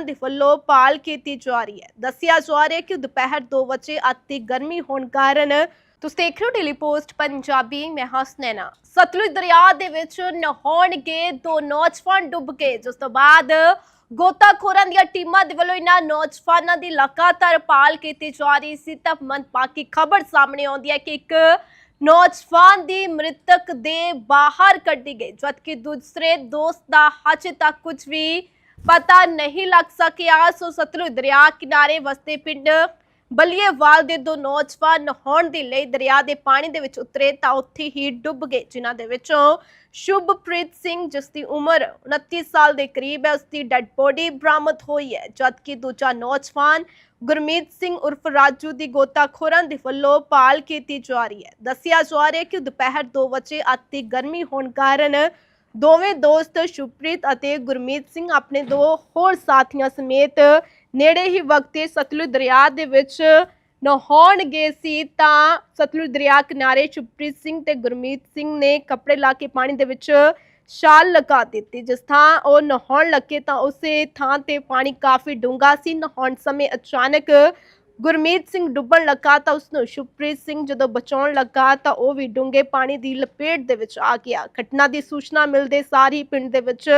ਦੇ ਵੱਲੋਂ ਪਾਲ ਕੀਤੀ ਜਾ ਰਹੀ ਹੈ। ਦੱਸਿਆ ਜਾ ਰਿਹਾ ਹੈ ਕਿ ਦੁਪਹਿਰ 2 ਵਜੇ ਅਤੀ ਗਰਮੀ ਹੋਣ ਕਾਰਨ ਤੁਸੀਂ ਦੇਖ ਰਹੇ ਹੋ ਡੇਲੀ ਪੋਸਟ ਪੰਜਾਬੀ, ਮੈਂ ਹਸਨੈਨਾ ਸਤਲੁਜ ਦਰਿਆ ਦੇ ਵਿੱਚ ਨਹਾਉਣਗੇ ਦੋ ਨੌਜਵਾਨ ਡੁੱਬ ਗਏ। ਜਿਸ ਤੋਂ ਬਾਅਦ ਗੋਤਾਖੋਰਾਂ ਦੀਆਂ ਟੀਮਾਂ ਦੇ ਵੱਲੋਂ ਇਹਨਾਂ ਨੌਜਵਾਨਾਂ ਦੀ ਲਗਾਤਾਰ ਪਾਲ ਕੀਤੀ ਜਾ ਰਹੀ ਸੀ। ਤਾਂ ਮੰਦਭਾਗੀ ਖਬਰ ਸਾਹਮਣੇ ਆਉਂਦੀ ਹੈ ਕਿ ਇੱਕ ਨੌਜਵਾਨ ਦੀ ਮ੍ਰਿਤਕ ਦੇ ਬਾਹਰ ਕੱਢੀ ਗਈ, ਜਦਕਿ ਦੂਸਰੇ ਦੋਸਤ ਦਾ ਹਜੇ ਤੱਕ ਕੁਝ ਵੀ ਪਤਾ ਨਹੀਂ ਲੱਗ ਸਕਿਆ। ਸੋ ਸਤਲੁਜ ਦਰਿਆ ਕਿਨਾਰੇ ਵਸਦੇ ਪਿੰਡ ਬਲੀਏਵਾਲ ਦੇ ਦੋ ਨੌਜਵਾਨ ਨਹਾਉਣ ਦੇ ਲਈ ਦਰਿਆ ਦੇ ਪਾਣੀ ਦੇ ਵਿੱਚ ਉਤਰੇ ਤਾਂ ਉੱਥੇ ਹੀ ਡੁੱਬ ਗਏ, ਜਿਨ੍ਹਾਂ ਦੇ ਵਿੱਚੋਂ ਸ਼ੁਭਪ੍ਰੀਤ ਸਿੰਘ, ਜਿਸ ਦੀ ਉਮਰ 29 ਸਾਲ ਦੇ ਕਰੀਬ ਹੈ, ਉਸ ਦੀ ਡੈੱਡ ਬੋਡੀ ਬਰਾਮਦ ਹੋਈ ਹੈ, ਜਦਕਿ ਦੂਜਾ ਨੌਜਵਾਨ ਗੁਰਮੀਤ ਸਿੰਘ ਉਰਫ ਰਾਜੂ ਦੀ ਗੋਤਾਖੋਰਾਂ ਦੇ ਵੱਲੋਂ ਪਾਲ ਕੀਤੀ ਜਾ ਰਹੀ ਹੈ। ਦੱਸਿਆ ਜਾ ਰਿਹਾ ਹੈ ਕਿ ਦੁਪਹਿਰ 2 ਵਜੇ ਅਤੀ ਗਰਮੀ ਹੋਣ ਕਾਰਨ ਦੋਵੇਂ ਦੋਸਤ ਸ਼ੁਭਪ੍ਰੀਤ ਅਤੇ ਗੁਰਮੀਤ ਸਿੰਘ ਆਪਣੇ ਦੋ ਹੋਰ ਸਾਥੀਆਂ ਸਮੇਤ ਨੇੜੇ ਹੀ ਵਕਤੇ ਸਤਲੁਜ ਦਰਿਆ ਦੇ ਵਿੱਚ ਨਹਾਉਣ ਗਏ ਸੀ, ਤਾਂ ਸਤਲੁਜ ਦਰਿਆ ਕਿਨਾਰੇ ਸ਼ੁਭਪ੍ਰੀਤ ਸਿੰਘ ਤੇ ਗੁਰਮੀਤ ਸਿੰਘ ਨੇ ਕੱਪੜੇ ਲਾ ਕੇ ਪਾਣੀ ਦੇ ਵਿੱਚ ਛਾਲ ਲਗਾ ਦਿੱਤੀ। ਜਿਸ ਥਾਂ ਉਹ ਨਹਾਉਣ ਲੱਗੇ ਤਾਂ ਉਸੇ ਥਾਂ ਤੇ ਪਾਣੀ ਕਾਫੀ ਡੂੰਘਾ ਸੀ। ਨਹਾਉਣ ਸਮੇਂ ਅਚਾਨਕ ਗੁਰਮੀਤ ਸਿੰਘ ਡੁੱਬਣ ਲੱਗਾ ਤਾਂ ਉਸ ਨੂੰ ਸ਼ੁਭਪ੍ਰੀਤ ਸਿੰਘ ਜਦੋਂ ਬਚਾਉਣ ਲੱਗਾ ਤਾਂ ਉਹ ਵੀ ਡੂੰਘੇ ਪਾਣੀ ਦੀ ਲਪੇਟ ਦੇ ਵਿੱਚ ਆ ਗਿਆ। ਘਟਨਾ ਦੀ ਸੂਚਨਾ ਮਿਲਦੇ ਸਾਰ ਹੀ ਪਿੰਡ ਦੇ ਵਿੱਚ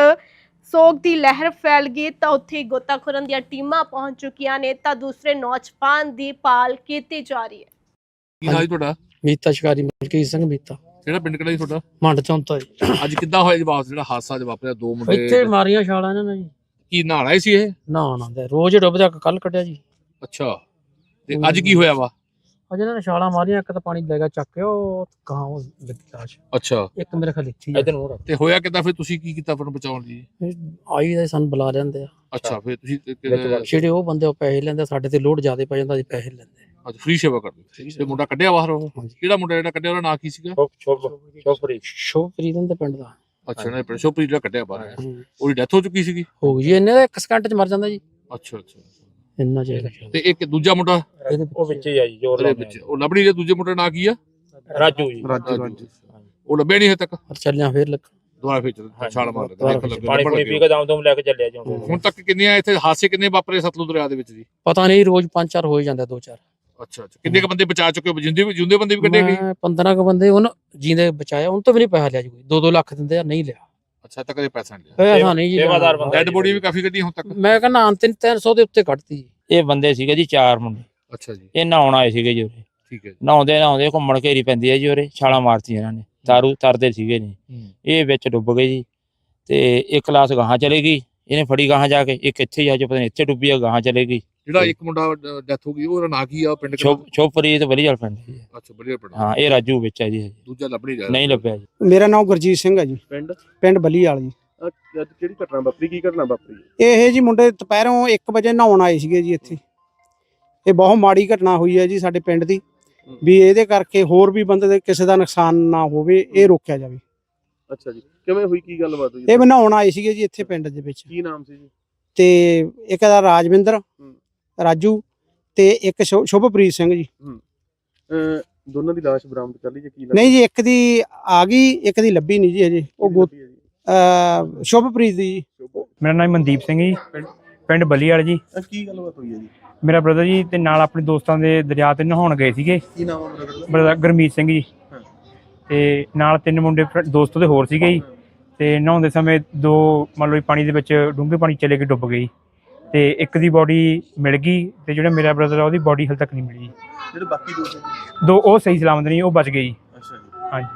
ਸੋਗ ਦੀ ਲਹਿਰ ਫੈਲ ਗਈ ਤਾਂ ਉੱਥੇ ਗੋਤਾਖੋਰਾਂ ਦੀਆਂ ਟੀਮਾਂ ਪਹੁੰਚ ਚੁੱਕੀਆਂ ਨੇ ਤਾਂ ਦੂਸਰੇ ਨੌਜਵਾਨ ਦੀ ਪਾਲ ਕੀਤੀ ਜਾ ਰਹੀ ਹੈ। ਕੀ ਜੀ ਤੁਹਾਡਾ? ਮੀਤਾ ਸ਼ਿਕਾਰੀ ਮਲਕੀਤ ਸਿੰਘ ਮੀਤਾ। ਕਿਹੜਾ ਪਿੰਡ ਕਿਹੜਾ ਜੀ ਤੁਹਾਡਾ? ਮੰਡ ਚੌਂਤਾ ਜੀ। ਅੱਜ ਕਿੱਦਾਂ ਹੋਇਆ ਜਵਾਬ ਜਿਹੜਾ ਹਾਦਸਾ ਜਵਾਬ ਵਾਪਰਿਆ ਦੋ ਮੁੰਡੇ ਇੱਥੇ ਮਾਰੀਆਂ ਛਾਲਾਂ ਇਹਨਾਂ ਨੇ ਜੀ। ਕੀ ਨਹਾਣ ਆਏ ਸੀ ਇਹ? ਨਾ ਨਾ ਰੋਜ਼ ਡੁੱਬਦਾ ਕੱਲ ਕੱਢਿਆ ਜੀ। ਅੱਛਾ। ਤੇ ਅੱਜ ਕੀ ਹੋਇਆ ਵਾ? ਅਜੇ ਇਹਨਾਂ ਨੇ ਛਾਲਾਂ ਮਾਰੀਆਂ ਇੱਕ ਤਾਂ ਪਾਣੀ ਲੈ ਗਿਆ ਚੱਕ ਕੇ ਉਹ ਗਾਂ ਉਹ ਲੱਗੀ ਲਾਸ਼ ਅੱਛਾ। ਇੱਕ ਮੇਰੇ ਖਿਆਲ ਇੱਥੇ ਹੀ ਆ। ਤੇ ਹੋਇਆ ਕਿੱਦਾਂ? ਫਿਰ ਤੁਸੀਂ ਕੀ ਕੀਤਾ ਫਿਰ ਬਚਾਉਣ ਲਈ? ਇਹ ਆਈ ਦੇ ਸਾਨੂੰ ਬੁਲਾ ਲੈਂਦੇ ਆ। ਅੱਛਾ ਫਿਰ ਤੁਸੀਂ ਜਿਹੜੇ ਉਹ ਬੰਦੇ ਉਹ ਪੈਸੇ ਲੈਂਦੇ ਸਾਡੇ ਤੇ ਲੋਡ ਜ਼ਿਆਦਾ ਪੈ ਜਾਂਦਾ ਅਸੀਂ ਪੈਸੇ ਲੈਂਦੇ ਅੱਛਾ ਫ੍ਰੀ ਸੇਵਾ ਕਰਦੇ। ਤੇ ਮੁੰਡਾ ਕੱਢਿਆ ਬਾਹਰ ਉਹ? ਹਾਂਜੀ। ਕਿਹੜਾ ਮੁੰਡਾ ਜਿਹੜਾ ਕੱਢਿਆ ਉਹਦਾ ਨਾਂ ਕੀ ਸੀਗਾ? ਸ਼ੋਪਰੀ ਸ਼ੋਪਰੀ ਦੇ ਪਿੰਡ ਦਾ। ਅੱਛਾ ਨਾ ਪ੍ਰਸ਼ੋਪਰੀ ਜਿਹੜਾ ਕੱਢਿਆ ਬਾਹਰ। ਉਹਦੀ ਡੈਥ ਹੋ ਚੁੱਕੀ ਸੀਗੀ? ਹੋ ਗਈ ਜੀ ਇਹਨੇ ਤਾਂ ਇੱਕ ਸਕਿੰਟ ਚ ਮਰ ਜਾਂਦਾ ਜੀ। ਅੱਛਾ ਅੱਛਾ। ਇੰਨਾ ਚਿਰ ਤੇ ਇੱਕ ਦੂਜਾ ਮੁੰਡਾ? ਉਹ ਵਿੱਚ ਹੀ ਆ ਜੀ ਜੋਰ ਉਹਦੇ ਵਿੱਚ ਉਹ ਲੱਭਣੀ ਦੇ ਦੂਜੇ ਮੁੰਡੇ ਦਾ ਨਾਂ ਕੀ ਆ? ਰਾਜੂ ਜੀ। ਉਹ ਲੱਭਿਆ ਨਹੀਂ ਹਜੇ ਤੱਕ? ਪਰ ਚੱਲਿਆ ਫੇਰ ਲੱਗ ਦੁਬਾਰਾ ਫਿਰ ਛਾਲ ਮਾਰ ਲੱਗਾ ਪਾਣੀ ਪੂਣੀ ਪੀ ਕੇ ਦਮ ਦਮ ਲੈ ਕੇ ਚੱਲਿਆ ਜੀ ਹੁਣ। ਤੱਕ ਕਿੰਨੇ ਇੱਥੇ ਹਾਦਸੇ ਕਿੰਨੇ ਵਾਪਰੇ ਸਤਲੁਜ ਦਰਿਆ ਦੇ ਵਿੱਚ ਜੀ? ਪਤਾ ਨਹੀਂ ਰੋਜ਼ ਪੰਜ ਚਾਰ ਹੋ ਹੀ ਜਾਂਦੇ ਦੋ ਚਾਰ। ਅੱਛਾ ਅੱਛਾ। ਕਿੰਨੇ ਕ ਬੰਦੇ ਬਚਾ ਚੁੱਕੇ ਹੋ? ਜਿੰਦੇ ਵੀ ਜਿੰਦੇ ਬੰਦੇ ਵੀ ਕੱਢੇ ਗਏ? ਮੈਂ 15 ਕ ਬੰਦੇ ਉਹਨ ਜੀਂਦੇ ਬਚਾਇਆ ਉਹਨਾਂ ਤੋਂ ਵੀ ਨਹੀਂ ਪੈਸਾ ਲਿਆ ਜੀ ਕੋਈ। 2-2 ਲੱਖ ਦਿੰਦੇ ਆ ਨਹੀਂ ਲਿਆ। ਅੱਛਾ ਤੱਕ ਦੇ ਪੈਸਾ ਨਹੀਂ ਲਿਆ। ਪੈਸਾ ਨਹੀਂ ਜੀ ਸੇਵਾਦਾਰ। ਬੰਦਾ ਡੈਡ ਬੋਡੀ ਵੀ ਕਾਫੀ ਕੱਢੀ ਹੁਣ ਤੱਕ। ਮੈਂ ਕਹਿੰਦਾ ਅੰਤਿਮ 300 ਦੇ ਉੱਤੇ ਕੱਢਤੀ ਜੀ। ਇਹ ਬੰਦੇ ਸੀਗੇ ਜੀ ਚਾਰ ਮੁੰਡੇ। ਅੱਛਾ ਜੀ। ਇਹ ਨਹਾਉਣ ਆਏ ਸੀਗੇ ਜੀ ਉਰੇ। ਠੀਕ ਹੈ ਜੀ। ਨਹਾਉਂਦੇ ਨਹਾਉਂਦੇ ਘੁੰਮਣ ਘੇਰੀ ਪੈਂਦੀ ਹੈ ਜੀ ਉਰੇ ਛਾਲਾਂ ਮਾਰਤੀਆਂ ਇਹਨਾਂ ਨੇ। ਤਾਰੂ ਤਰਦੇ ਸੀਗੇ ਨੇ ਹੂੰ। ਇਹ ਵਿੱਚ ਡੁੱਬ ਗਏ ਜੀ। ਤੇ ਇੱਕ ਕਲਾਸ ਗਾਹਾਂ ਚਲੇ ਗਈ। ਇਹਨੇ ਫੜੀ ਗਾਹਾਂ ਜਾ ਕੇ। ਇੱਕ ਇੱਥੇ ਜਾ ਕੇ ਪਤਾ ਨਹੀਂ ਇੱਥੇ ਡੁੱਬੀ ਆ ਗਾਹਾਂ ਚਲੇ ਗਈ। ਜਿਹੜਾ ਇੱਕ ਮੁੰਡਾ ਡੈਥ ਹੋ ਗਈ ਉਹਦਾ ਨਾਂ ਕੀ ਆ ਪਿੰਡ ਕਿਹੜਾ? ਛੋਪਰੀ ਤੇ ਬਲੀਜਲ ਪਿੰਡ ਜੀ। ਅੱਛਾ ਬੜੀਆ ਪਿੰਡ। ਹਾਂ ਇਹ ਰਾਜੂ ਵਿੱਚ ਹੈ ਜੀ ਹਜੇ। ਦੂਜਾ ਲੱਭ ਨਹੀਂ ਰਿਹਾ। ਨਹੀਂ ਲੱਭਿਆ ਜੀ। ਮੇਰਾ ਨਾਮ ਗੁਰਜੀਤ ਸਿੰਘ ਹੈ ਜੀ। ਪਿੰਡ? ਪਿੰਡ ਬੱਲੀਵਾਲ ਜੀ। ਅੱਜ ਕਿਹੜੀ ਘਟਨਾ ਵਾਪਰੀ? ਕੀ ਘਟਨਾ ਵਾਪਰੀ? ਇਹ ਜੀ ਮੁੰਡੇ ਦੁਪਹਿਰੋਂ 1 ਵਜੇ ਨਹਾਉਣ ਆਏ ਸੀਗੇ ਜੀ ਇੱਥੇ। ਇਹ ਬਹੁਤ ਮਾੜੀ ਘਟਨਾ ਹੋਈ ਹੈ ਜੀ ਸਾਡੇ ਪਿੰਡ ਦੀ। ਵੀ ਇਹਦੇ ਕਰਕੇ ਹੋਰ ਵੀ ਬੰਦੇ ਦੇ ਕਿਸੇ ਦਾ ਨੁਕਸਾਨ ਨਾ ਹੋਵੇ ਇਹ ਰੋਕਿਆ ਜਾਵੇ। ਅੱਛਾ ਜੀ। ਕਿਵੇਂ ਹੋਈ? ਕੀ ਗੱਲਬਾਤ ਹੋਈ? ਇਹ ਨਹਾਉਣ ਆਏ ਸੀਗੇ ਜੀ ਇੱਥੇ ਪਿੰਡ ਦੇ ਵਿੱਚ। ਕੀ ਨਾਮ ਸੀ ਜੀ? ਤੇ ਇੱਕ ਦਾ ਰਾਜਵਿੰਦਰ ਰਾਜੂ ਤੇ ਇੱਕ ਸ਼ੁ- ਸ਼ੁਭਪ੍ਰੀਤ ਸਿੰਘ ਜੀ। ਅਹ ਦੋਨਾਂ ਦੀ ਲਾਸ਼ ਬਰਾਮਦ ਕਰ ਲਈ ਜਾਂ ਕੀ ਨਹੀਂ ਜੀ ਇੱਕ ਦੀ ਆ ਗਈ ਇੱਕ ਦੀ ਲੱਭੀ ਨਹੀਂ ਜੀ ਹਜੇ। ਉਹ ਗੋ- ਅਹ ਸ਼ੁਭਪ੍ਰੀਤ ਦੀ ਜੀ। ਮੇਰਾ ਨਾਮ ਮਨਦੀਪ ਸਿੰਘ ਜੀ। ਪਿੰਡ ਬਲੀਵਾਲ ਜੀ। ਕੀ ਗੱਲਬਾਤ ਹੋਈ ਹੈ ਜੀ? ਮੇਰਾ ਬ੍ਰਦਰ ਜੀ ਤੇ ਨਾਲ ਆਪਣੇ ਦੋਸਤਾਂ ਦੇ ਦਰਿਆ ਤੇ ਨਹਾਉਣ ਗਏ ਸੀਗੇ। ਕੀ ਨਾਮ ਹੈ ਬ੍ਰਦਰ ਦਾ? ਬ੍ਰਦਰ ਗੁਰਮੀਤ ਸਿੰਘ ਜੀ। ਹਾਂ। ਤੇ ਨਾਲ ਤਿੰਨ ਮੁੰਡੇ ਫਰ- ਦੋਸਤ ਉਹਦੇ ਹੋਰ ਸੀਗੇ ਜੀ। ਤੇ ਨਹਾਉਂਦੇ ਸਮੇਂ ਦੋ ਮੰਨ ਲਓ ਜੀ ਪਾਣੀ ਦੇ ਵਿੱਚ ਡੂੰਘੇ ਪਾਣੀ ਚਲੇ ਕੇ ਡੁੱਬ ਗਈ ਤੇ ਇੱਕ ਦੀ ਬਾਡੀ ਮਿਲ ਗਈ ਤੇ ਜਿਹੜਾ ਮੇਰਾ ਬ੍ਰਦਰ ਆ ਉਹਦੀ ਬਾਡੀ ਹਲ ਤੱਕ ਨਹੀਂ ਮਿਲੀ। ਜੀ। ਜਿਹੜੇ ਬਾਕੀ ਦੋ ਸੀ? ਦੋ ਉਹ ਸਹੀ ਸਲਾਮਤ ਨਹੀਂ ਉਹ ਬਚ ਗਏ ਜੀ। ਅੱਛਾ ਜੀ। ਹਾਂਜੀ।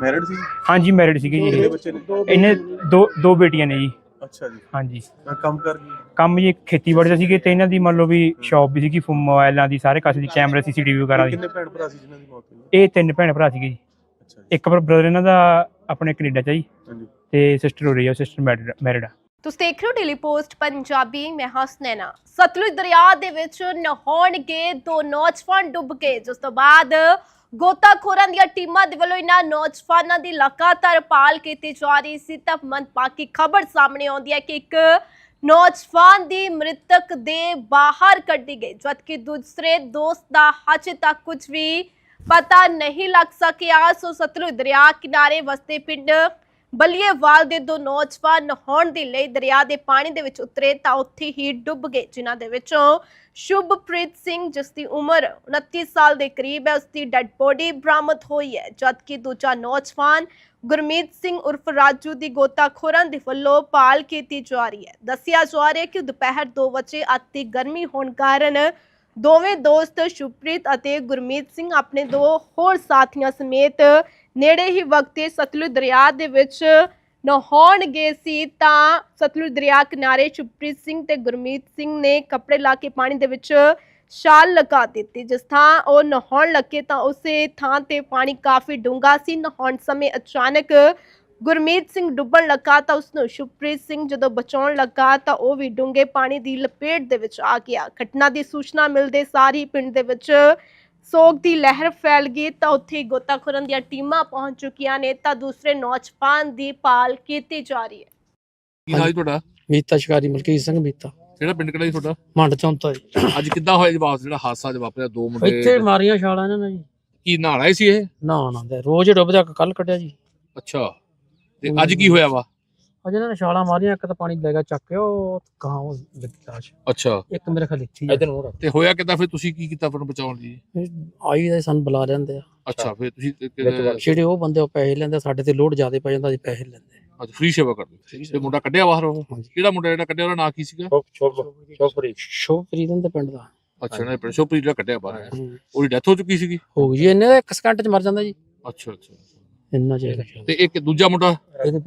ਮੈਰਿਡ ਸੀ? ਹਾਂਜੀ ਮੈਰਿਡ ਸੀਗੇ ਜੀ। ਕਿੰਨੇ ਇਹ। ਬੱਚੇ ਨੇ? ਇਹਨੇ ਦੋ ਦੋ ਬੇਟੀਆਂ ਨੇ ਜੀ। ਅੱਛਾ ਜੀ। ਹਾਂਜੀ। ਕੰਮ ਕਰ ਗਈ? ਕੰਮ ਜੀ ਖੇਤੀਬਾੜੀ ਦਾ ਸੀਗੇ ਤੇ ਇਹਨਾਂ ਦੀ ਮੰਨ ਲਓ ਵੀ ਸ਼ਾਪ ਵੀ ਸੀਗੀ ਫੋ- ਮੋਬਾਈਲਾਂ ਦੀ ਸਾਰੇ ਕਾਸੇ ਦੀ ਕੈਮਰੇ ਸੀਸੀਟੀਵੀ ਵਗੈਰਾ ਦੀ। ਕਿੰਨੇ ਭੈਣ ਭਰਾ ਸੀ ਜਿਨ੍ਹਾਂ ਦੀ ਮੌਤ ਹੋਈ? ਇਹ ਤਿੰਨ ਭੈਣ ਭਰਾ ਸੀਗੇ ਜੀ। ਅੱਛਾ ਜੀ। ਇੱਕ ਬ੍ਰਦਰ ਇਹਨਾਂ ਦਾ ਆਪਣੇ ਕੈਨੇਡਾ ਚ ਆ ਜੀ। ਹਾਂਜੀ। ਤੇ ਸਿਸਟਰ ਹੋ ਰਹੀ ਹੈ ਸਿਸਟਰ ਮੈਰਿਡ ਆ। ਤੁਸੀਂ ਦੇਖ ਰਹੇ ਹੋ ਡੇਲੀ ਪੋਸਟ ਪੰਜਾਬੀ, ਮੈਂ ਹਸਨੈਨਾ ਸਤਲੁਜ ਦਰਿਆ ਦੇ ਵਿੱਚ ਨਹਾਉਣਗੇ ਦੋ ਨੌਜਵਾਨ ਡੁੱਬ ਗਏ ਜਿਸ ਤੋਂ ਬਾਅਦ ਗੋਤਾਖੋਰਾਂ ਦੀਆਂ ਟੀਮਾਂ ਦੇ ਵੱਲੋਂ ਇਹਨਾਂ ਨੌਜਵਾਨਾਂ ਦੀ ਲਗਾਤਾਰ ਪਾਲ ਕੀਤੀ ਜਾ ਰਹੀ ਸੀ। ਤਾਂ ਮੰਦਭਾਗੀ ਖਬਰ ਸਾਹਮਣੇ ਆਉਂਦੀ ਹੈ ਕਿ ਇੱਕ ਨੌਜਵਾਨ ਦੀ ਮ੍ਰਿਤਕ ਦੇ ਬਾਹਰ ਕੱਢੀ ਗਈ, ਜਦਕਿ ਦੂਸਰੇ ਦੋਸਤ ਦਾ ਹਜੇ ਤੱਕ ਕੁਝ ਵੀ ਪਤਾ ਨਹੀਂ ਲੱਗ ਸਕਿਆ। ਸੋ ਸਤਲੁਜ ਦਰਿਆ ਕਿਨਾਰੇ ਵਸਦੇ ਪਿੰਡ ਬਲੀਏਵਾਲ ਦੇ ਦੋ ਨੌਜਵਾਨ ਨਹਾਉਣ ਦੇ ਲਈ ਦਰਿਆ ਦੇ ਪਾਣੀ ਦੇ ਵਿੱਚ ਉਤਰੇ ਤਾਂ ਉੱਥੇ ਹੀ ਡੁੱਬ ਗਏ, ਜਿਨ੍ਹਾਂ ਦੇ ਵਿੱਚੋਂ ਸ਼ੁਭਪ੍ਰੀਤ ਸਿੰਘ, ਜਿਸ ਦੀ ਉਮਰ 29 ਸਾਲ ਦੇ ਕਰੀਬ ਹੈ, ਉਸ ਦੀ ਡੈੱਡ ਬੋਡੀ ਬਰਾਮਦ ਹੋਈ ਹੈ, ਜਦਕਿ ਦੂਜਾ ਨੌਜਵਾਨ ਗੁਰਮੀਤ ਸਿੰਘ ਉਰਫ ਰਾਜੂ ਦੀ ਗੋਤਾਖੋਰਾਂ ਦੇ ਵੱਲੋਂ ਭਾਲ ਕੀਤੀ ਜਾ ਰਹੀ ਹੈ। ਦੱਸਿਆ ਜਾ ਰਿਹਾ ਹੈ ਕਿ ਦੁਪਹਿਰ 2 ਵਜੇ ਅਤੀ ਗਰਮੀ ਹੋਣ ਕਾਰਨ ਦੋਵੇਂ ਦੋਸਤ ਸ਼ੁਭਪ੍ਰੀਤ ਅਤੇ ਗੁਰਮੀਤ ਸਿੰਘ ਆਪਣੇ ਦੋ ਹੋਰ ਸਾਥੀਆਂ ਸਮੇਤ ਨੇੜੇ ਹੀ ਵਕਤੇ ਸਤਲੁਜ ਦਰਿਆ ਦੇ ਵਿੱਚ ਨਹਾਉਣ ਗਏ ਸੀ, ਤਾਂ ਸਤਲੁਜ ਦਰਿਆ ਕਿਨਾਰੇ ਸ਼ੁਭਪ੍ਰੀਤ ਸਿੰਘ ਤੇ ਗੁਰਮੀਤ ਸਿੰਘ ਨੇ ਕੱਪੜੇ ਲਾ ਕੇ ਪਾਣੀ ਦੇ ਵਿੱਚ ਛਾਲ ਲਗਾ ਦਿੱਤੀ। ਜਿਸ ਥਾਂ ਉਹ ਨਹਾਉਣ ਲੱਗੇ ਤਾਂ ਉਸੇ ਥਾਂ ਤੇ ਪਾਣੀ ਕਾਫੀ ਡੂੰਘਾ ਸੀ। ਨਹਾਉਣ ਸਮੇਂ ਅਚਾਨਕ ਗੁਰਮੀਤ ਸਿੰਘ ਡੁੱਬਣ ਲੱਗਾ ਤਾਂ ਉਸ ਨੂੰ ਸ਼ੁਭਪ੍ਰੀਤ ਸਿੰਘ ਜਦੋਂ ਬਚਾਉਣ ਲੱਗਾ ਤਾਂ ਉਹ ਵੀ ਡੂੰਘੇ ਪਾਣੀ ਦੀ ਲਪੇਟ ਦੇ ਵਿੱਚ ਆ ਗਿਆ। ਘਟਨਾ ਦੀ ਸੂਚਨਾ ਮਿਲਦੇ ਸਾਰ ਹੀ ਪਿੰਡ ਦੇ ਵਿੱਚ ਸੋਗ ਦੀ ਲਹਿਰ ਫੈਲ ਗਈ ਤਾਂ ਉੱਥੇ ਗੋਤਾਖੋਰਾਂ ਦੀਆਂ ਟੀਮਾਂ ਪਹੁੰਚ ਚੁੱਕੀਆਂ ਨੇ ਤਾਂ ਦੂਸਰੇ ਨੌਜਵਾਨ ਦੀ ਭਾਲ ਕੀਤੀ ਜਾ ਰਹੀ ਹੈ। ਕੀ ਹਾਲ ਜੀ ਤੁਹਾਡਾ? ਮੀਤਾ ਸ਼ਿਕਾਰੀ ਮਲਕੀਤ ਸਿੰਘ ਮੀਤਾ। ਕਿਹੜਾ ਪਿੰਡ ਕਿਹੜਾ ਜੀ ਤੁਹਾਡਾ? ਮੰਡ ਚੌਂਤਾ ਜੀ। ਅੱਜ ਕਿੱਦਾਂ ਹੋਇਆ ਜੀ ਵਾਪਸ? ਜਿਹੜਾ ਹਾਦਸਾ ਜ ਵਾਪਰਿਆ ਦੋ ਮੁੰਡੇ ਇੱਥੇ ਮਾਰੀਆਂ ਛਾਲਾਂ ਇਹਨਾਂ ਨੇ ਜੀ। ਕੀ ਨਹਾਣ ਆਏ ਸੀ ਇਹ? ਨਾ ਨਾ ਦੇ ਰੋਜ਼ ਡੁੱਬਦਾ ਕੱਲ ਕੱਢਿਆ ਜੀ। ਅੱਛਾ। ਤੇ ਅੱਜ ਕੀ ਹੋਇਆ ਵਾ? ਅੱਜ ਇਹਨਾਂ ਨੇ ਛਾਲਾਂ ਮਾਰੀਆਂ ਇੱਕ ਤਾਂ ਪਾਣੀ ਲੈ ਗਿਆ ਚੱਕ ਕੇ ਉਹ ਗਾਂ ਉਹ ਲੱਗੀ ਲਾਸ਼ ਅੱਛਾ। ਇੱਕ ਮੇਰੇ ਖਿਆਲ ਇੱਥੇ। ਇਧਰ ਨੂੰ ਤੇ ਹੋਇਆ ਕਿੱਦਾਂ? ਫਿਰ ਤੁਸੀਂ ਕੀ ਕੀਤਾ ਫਿਰ ਬਚਾਉਣ ਲਈ? ਆਈ ਦੇ ਸਾਨੂੰ ਬੁਲਾ ਲੈਂਦੇ ਆ। ਅੱਛਾ ਫਿਰ ਤੁਸੀਂ ਜਿਹੜੇ ਉਹ ਬੰਦੇ ਉਹ ਪੈਸੇ ਲੈਂਦੇ ਸਾਡੇ ਤੇ ਲੋਡ ਜ਼ਿਆਦਾ ਪੈ ਜਾਂਦਾ ਜੀ ਪੈਸੇ ਲੈਂਦੇ ਅੱਜ ਫ੍ਰੀ ਸੇਵਾ ਕਰਦੇ। ਤੇ ਮੁੰਡਾ ਕੱਢਿਆ ਬਾਹਰ ਉਹ? ਕਿਹੜਾ ਮੁੰਡਾ ਜਿਹੜਾ ਕੱਢਿਆ ਉਹਦਾ ਨਾਂ ਕੀ ਸੀਗਾ? ਚੋਪਰੀ ਸ਼ੋਪਰੀਤ ਦੇ ਪਿੰਡ ਦਾ। ਅੱਛਾ ਨਾ ਪ੍ਰਸ਼ੋਪ੍ਰੀਤ ਜਿਹੜਾ ਕੱਢਿਆ ਬਾਹਰ। ਉਹਦੀ ਡੈਥ ਹੋ ਚੁੱਕੀ ਸੀਗੀ? ਹੋ ਗਈ ਦਾ ਇੱਕ ਸਕਿੰਟ ਚ ਮਰ ਜਾਂਦਾ ਜੀ। ਅੱਛਾ ਅੱਛਾ। ਇੰਨਾ ਚਾਹੀਦਾ ਤੇ ਇੱਕ ਦੂਜਾ ਮੁੰਡਾ?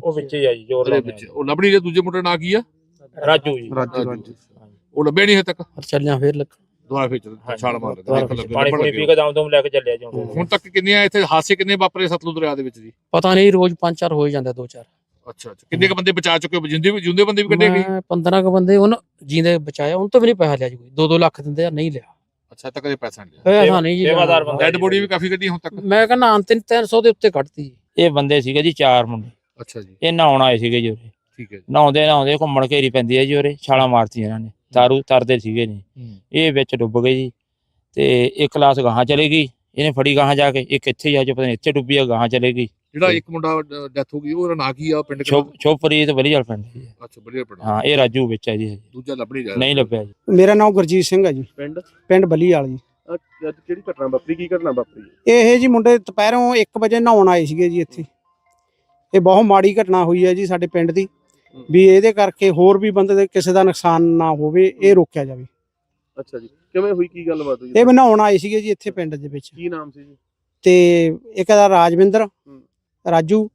ਉਹ ਵਿੱਚ ਹੀ ਆ ਜੀ ਜੋਰ ਉਹਦੇ ਲਾਉਂਦੇ ਵਿੱਚ ਉਹ ਲੱਭਣੀ ਦੇ ਦੂਜੇ ਮੁੰਡੇ ਦਾ ਨਾਂ ਕੀ ਆ? ਰਾਜੂ ਜੀ। ਰਾਜੂ ਰਾਜੂ। ਉਹ ਲੱਭਿਆ ਨਹੀਂ ਹਜੇ ਤੱਕ? ਚੱਲਿਆ ਫੇਰ ਲੱਗ ਦੁਬਾਰਾ ਫਿਰ ਚੱਲ ਛਾਲ ਮਾਰ ਪਾਣੀ ਪੂਣੀ ਪੀ ਕੇ ਦਮ ਦਮ ਲੈ ਕੇ ਚੱਲਿਆ ਜੀ ਹੁਣ। ਤੱਕ ਕਿੰਨੀਆਂ ਇੱਥੇ? ਹਾਦਸੇ ਕਿੰਨੇ ਵਾਪਰੇ ਸਤਲੁਜ ਦਰਿਆ ਦੇ ਵਿੱਚ ਜੀ? ਪਤਾ ਨਹੀਂ ਰੋਜ਼ ਪੰਜ ਚਾਰ ਹੋ ਹੀ ਜਾਂਦੇ ਦੋ ਚਾਰ ਅੱਛਾ ਅੱਛਾ। ਕਿੰਨੇ ਕ ਬੰਦੇ ਬਚਾ ਚੁੱਕੇ ਹੋ? ਜਿੰਦੇ ਵੀ ਜਿੰਦੇ ਬੰਦੇ ਵੀ ਕੱਢੇ ਗਏ? ਮੈਂ 15 ਕ ਬੰਦੇ ਉਹਨਾਂ ਜੀਂਦੇ ਬਚਾਇਆ ਉਹਨਾਂ ਤੋਂ ਵੀ ਨਹੀਂ ਪੈਸਾ ਲਿਆ ਜੀ ਕੋਈ। 2-2 ਲੱਖ ਦਿੰਦੇ ਆ ਨਹੀਂ ਲਿਆ। ਅੱਛਾ ਤੱਕ ਦੇ ਪੈਸਾ ਨਹੀਂ ਲਿਆ। ਪੈਸਾ ਨਹੀਂ ਜੀ ਸੇਵਾਦਾਰ। ਬੰਦਾ। ਡੈਡ ਬੋਡੀ ਵੀ ਕਾਫੀ ਕੱਢੀ ਹੁਣ ਤੱਕ? ਮੈਂ ਕਹਿੰਦਾ ਅੰਤਿਮ 300 ਦੇ ਉੱਤੇ ਕੱਢਤੀ ਜੀ। ਇਹ ਬੰਦੇ ਸੀਗੇ ਜੀ ਚਾਰ ਮੁੰਡੇ। ਅੱਛਾ ਜੀ। ਇਹ ਨਹਾਉਣ ਆਏ ਸੀਗੇ ਜੀ ਉਰੇ। ਠੀਕ ਹੈ ਜੀ। ਨਹਾਉਂਦੇ ਨਹਾਉਂਦੇ ਘੁੰਮਣ ਘੇਰੀ ਪੈਂਦੀ ਹੈ ਜੀ ਉਰੇ। ਛਾਲਾਂ ਮਾਰਤੀਆਂ ਇਹਨਾਂ ਨੇ। ਤਾਰੂ ਤਰਦੇ ਸੀਗੇ ਜੀ। ਹੂੰ। ਇਹ ਵਿੱਚ ਡੁੱਬ ਗਏ ਜੀ। ਤੇ ਇੱਕ ਕਲਾਸ ਗਾਹਾਂ ਚਲੇ ਗਈ। ਇਹਨੇ ਫੜੀ ਗਾਹਾਂ ਜਾ ਕੇ। ਇੱਕ ਇੱਥੇ ਹੀ ਆ ਜੋ ਪਤਾ ਨਹੀਂ ਇੱਥੇ ਡੁੱਬੀ ਆ ਗਾਹਾਂ ਚਲੇ ਗਈ। ਜਿਹੜਾ ਇੱਕ ਮੁੰਡਾ ਡੈਥ ਹੋ ਗਈ ਉਹਦਾ ਨਾਂ ਕੀ ਆ ਪਿੰਡ ਕਿਹੜਾ? ਛੋਪ ਛੋਪਰੀਤ ਵਧੀਆ ਪਿੰਡ ਜੀ। ਅੱਛਾ ਬੜੀਆ ਪਿੰਡ। ਹਾਂ ਇਹ ਰਾਜੂ ਵਿੱਚ ਹੈ ਜੀ। ਦੂਜਾ ਲੱਭ ਨਹੀਂ ਜਾ ਨਹੀਂ ਲੱਭਿਆ ਜੀ। ਮੇਰਾ ਨਾਮ ਗੁਰਜੀਤ ਸਿੰਘ ਹੈ ਜੀ। ਪਿੰਡ? ਪਿੰਡ ਬਲੀਵਾਲ ਜੀ। ਅੱਜ ਕਿਹੜੀ ਘਟਨਾ ਵਾਪਰੀ? ਕੀ ਘਟਨਾ ਵਾਪਰੀ? ਇਹ ਜੀ ਮੁੰਡੇ ਦੁਪਹਿਰੋਂ 1 ਵਜੇ ਨਹਾਉਣ ਆਏ ਸੀਗੇ ਜੀ ਇੱਥੇ। ਇਹ ਬਹੁਤ ਮਾੜੀ ਘਟਨਾ ਹੋਈ ਹੈ ਜੀ ਸਾਡੇ ਪਿੰਡ ਦੀ। ਵੀ ਇਹਦੇ ਕਰਕੇ ਹੋਰ ਵੀ ਬੰਦੇ ਦੇ ਕਿਸੇ ਦਾ ਨੁਕਸਾਨ ਨਾ ਹੋਵੇ ਇਹ ਰੋਕਿਆ ਜਾਵੇ। ਅੱਛਾ ਜੀ। ਕਿਵੇਂ ਹੋਈ? ਕੀ ਗੱਲਬਾਤ ਹੋਈ? ਇਹ ਨਹਾਉਣ ਆਏ ਸੀਗੇ ਜੀ ਇੱਥੇ ਪਿੰਡ ਦੇ ਵਿੱਚ। ਕੀ ਨਾਮ ਸੀ ਜੀ? ਤੇ ਇੱਕ ਦਾ ਰਾਜਵਿੰਦਰ ਰਾਜੂ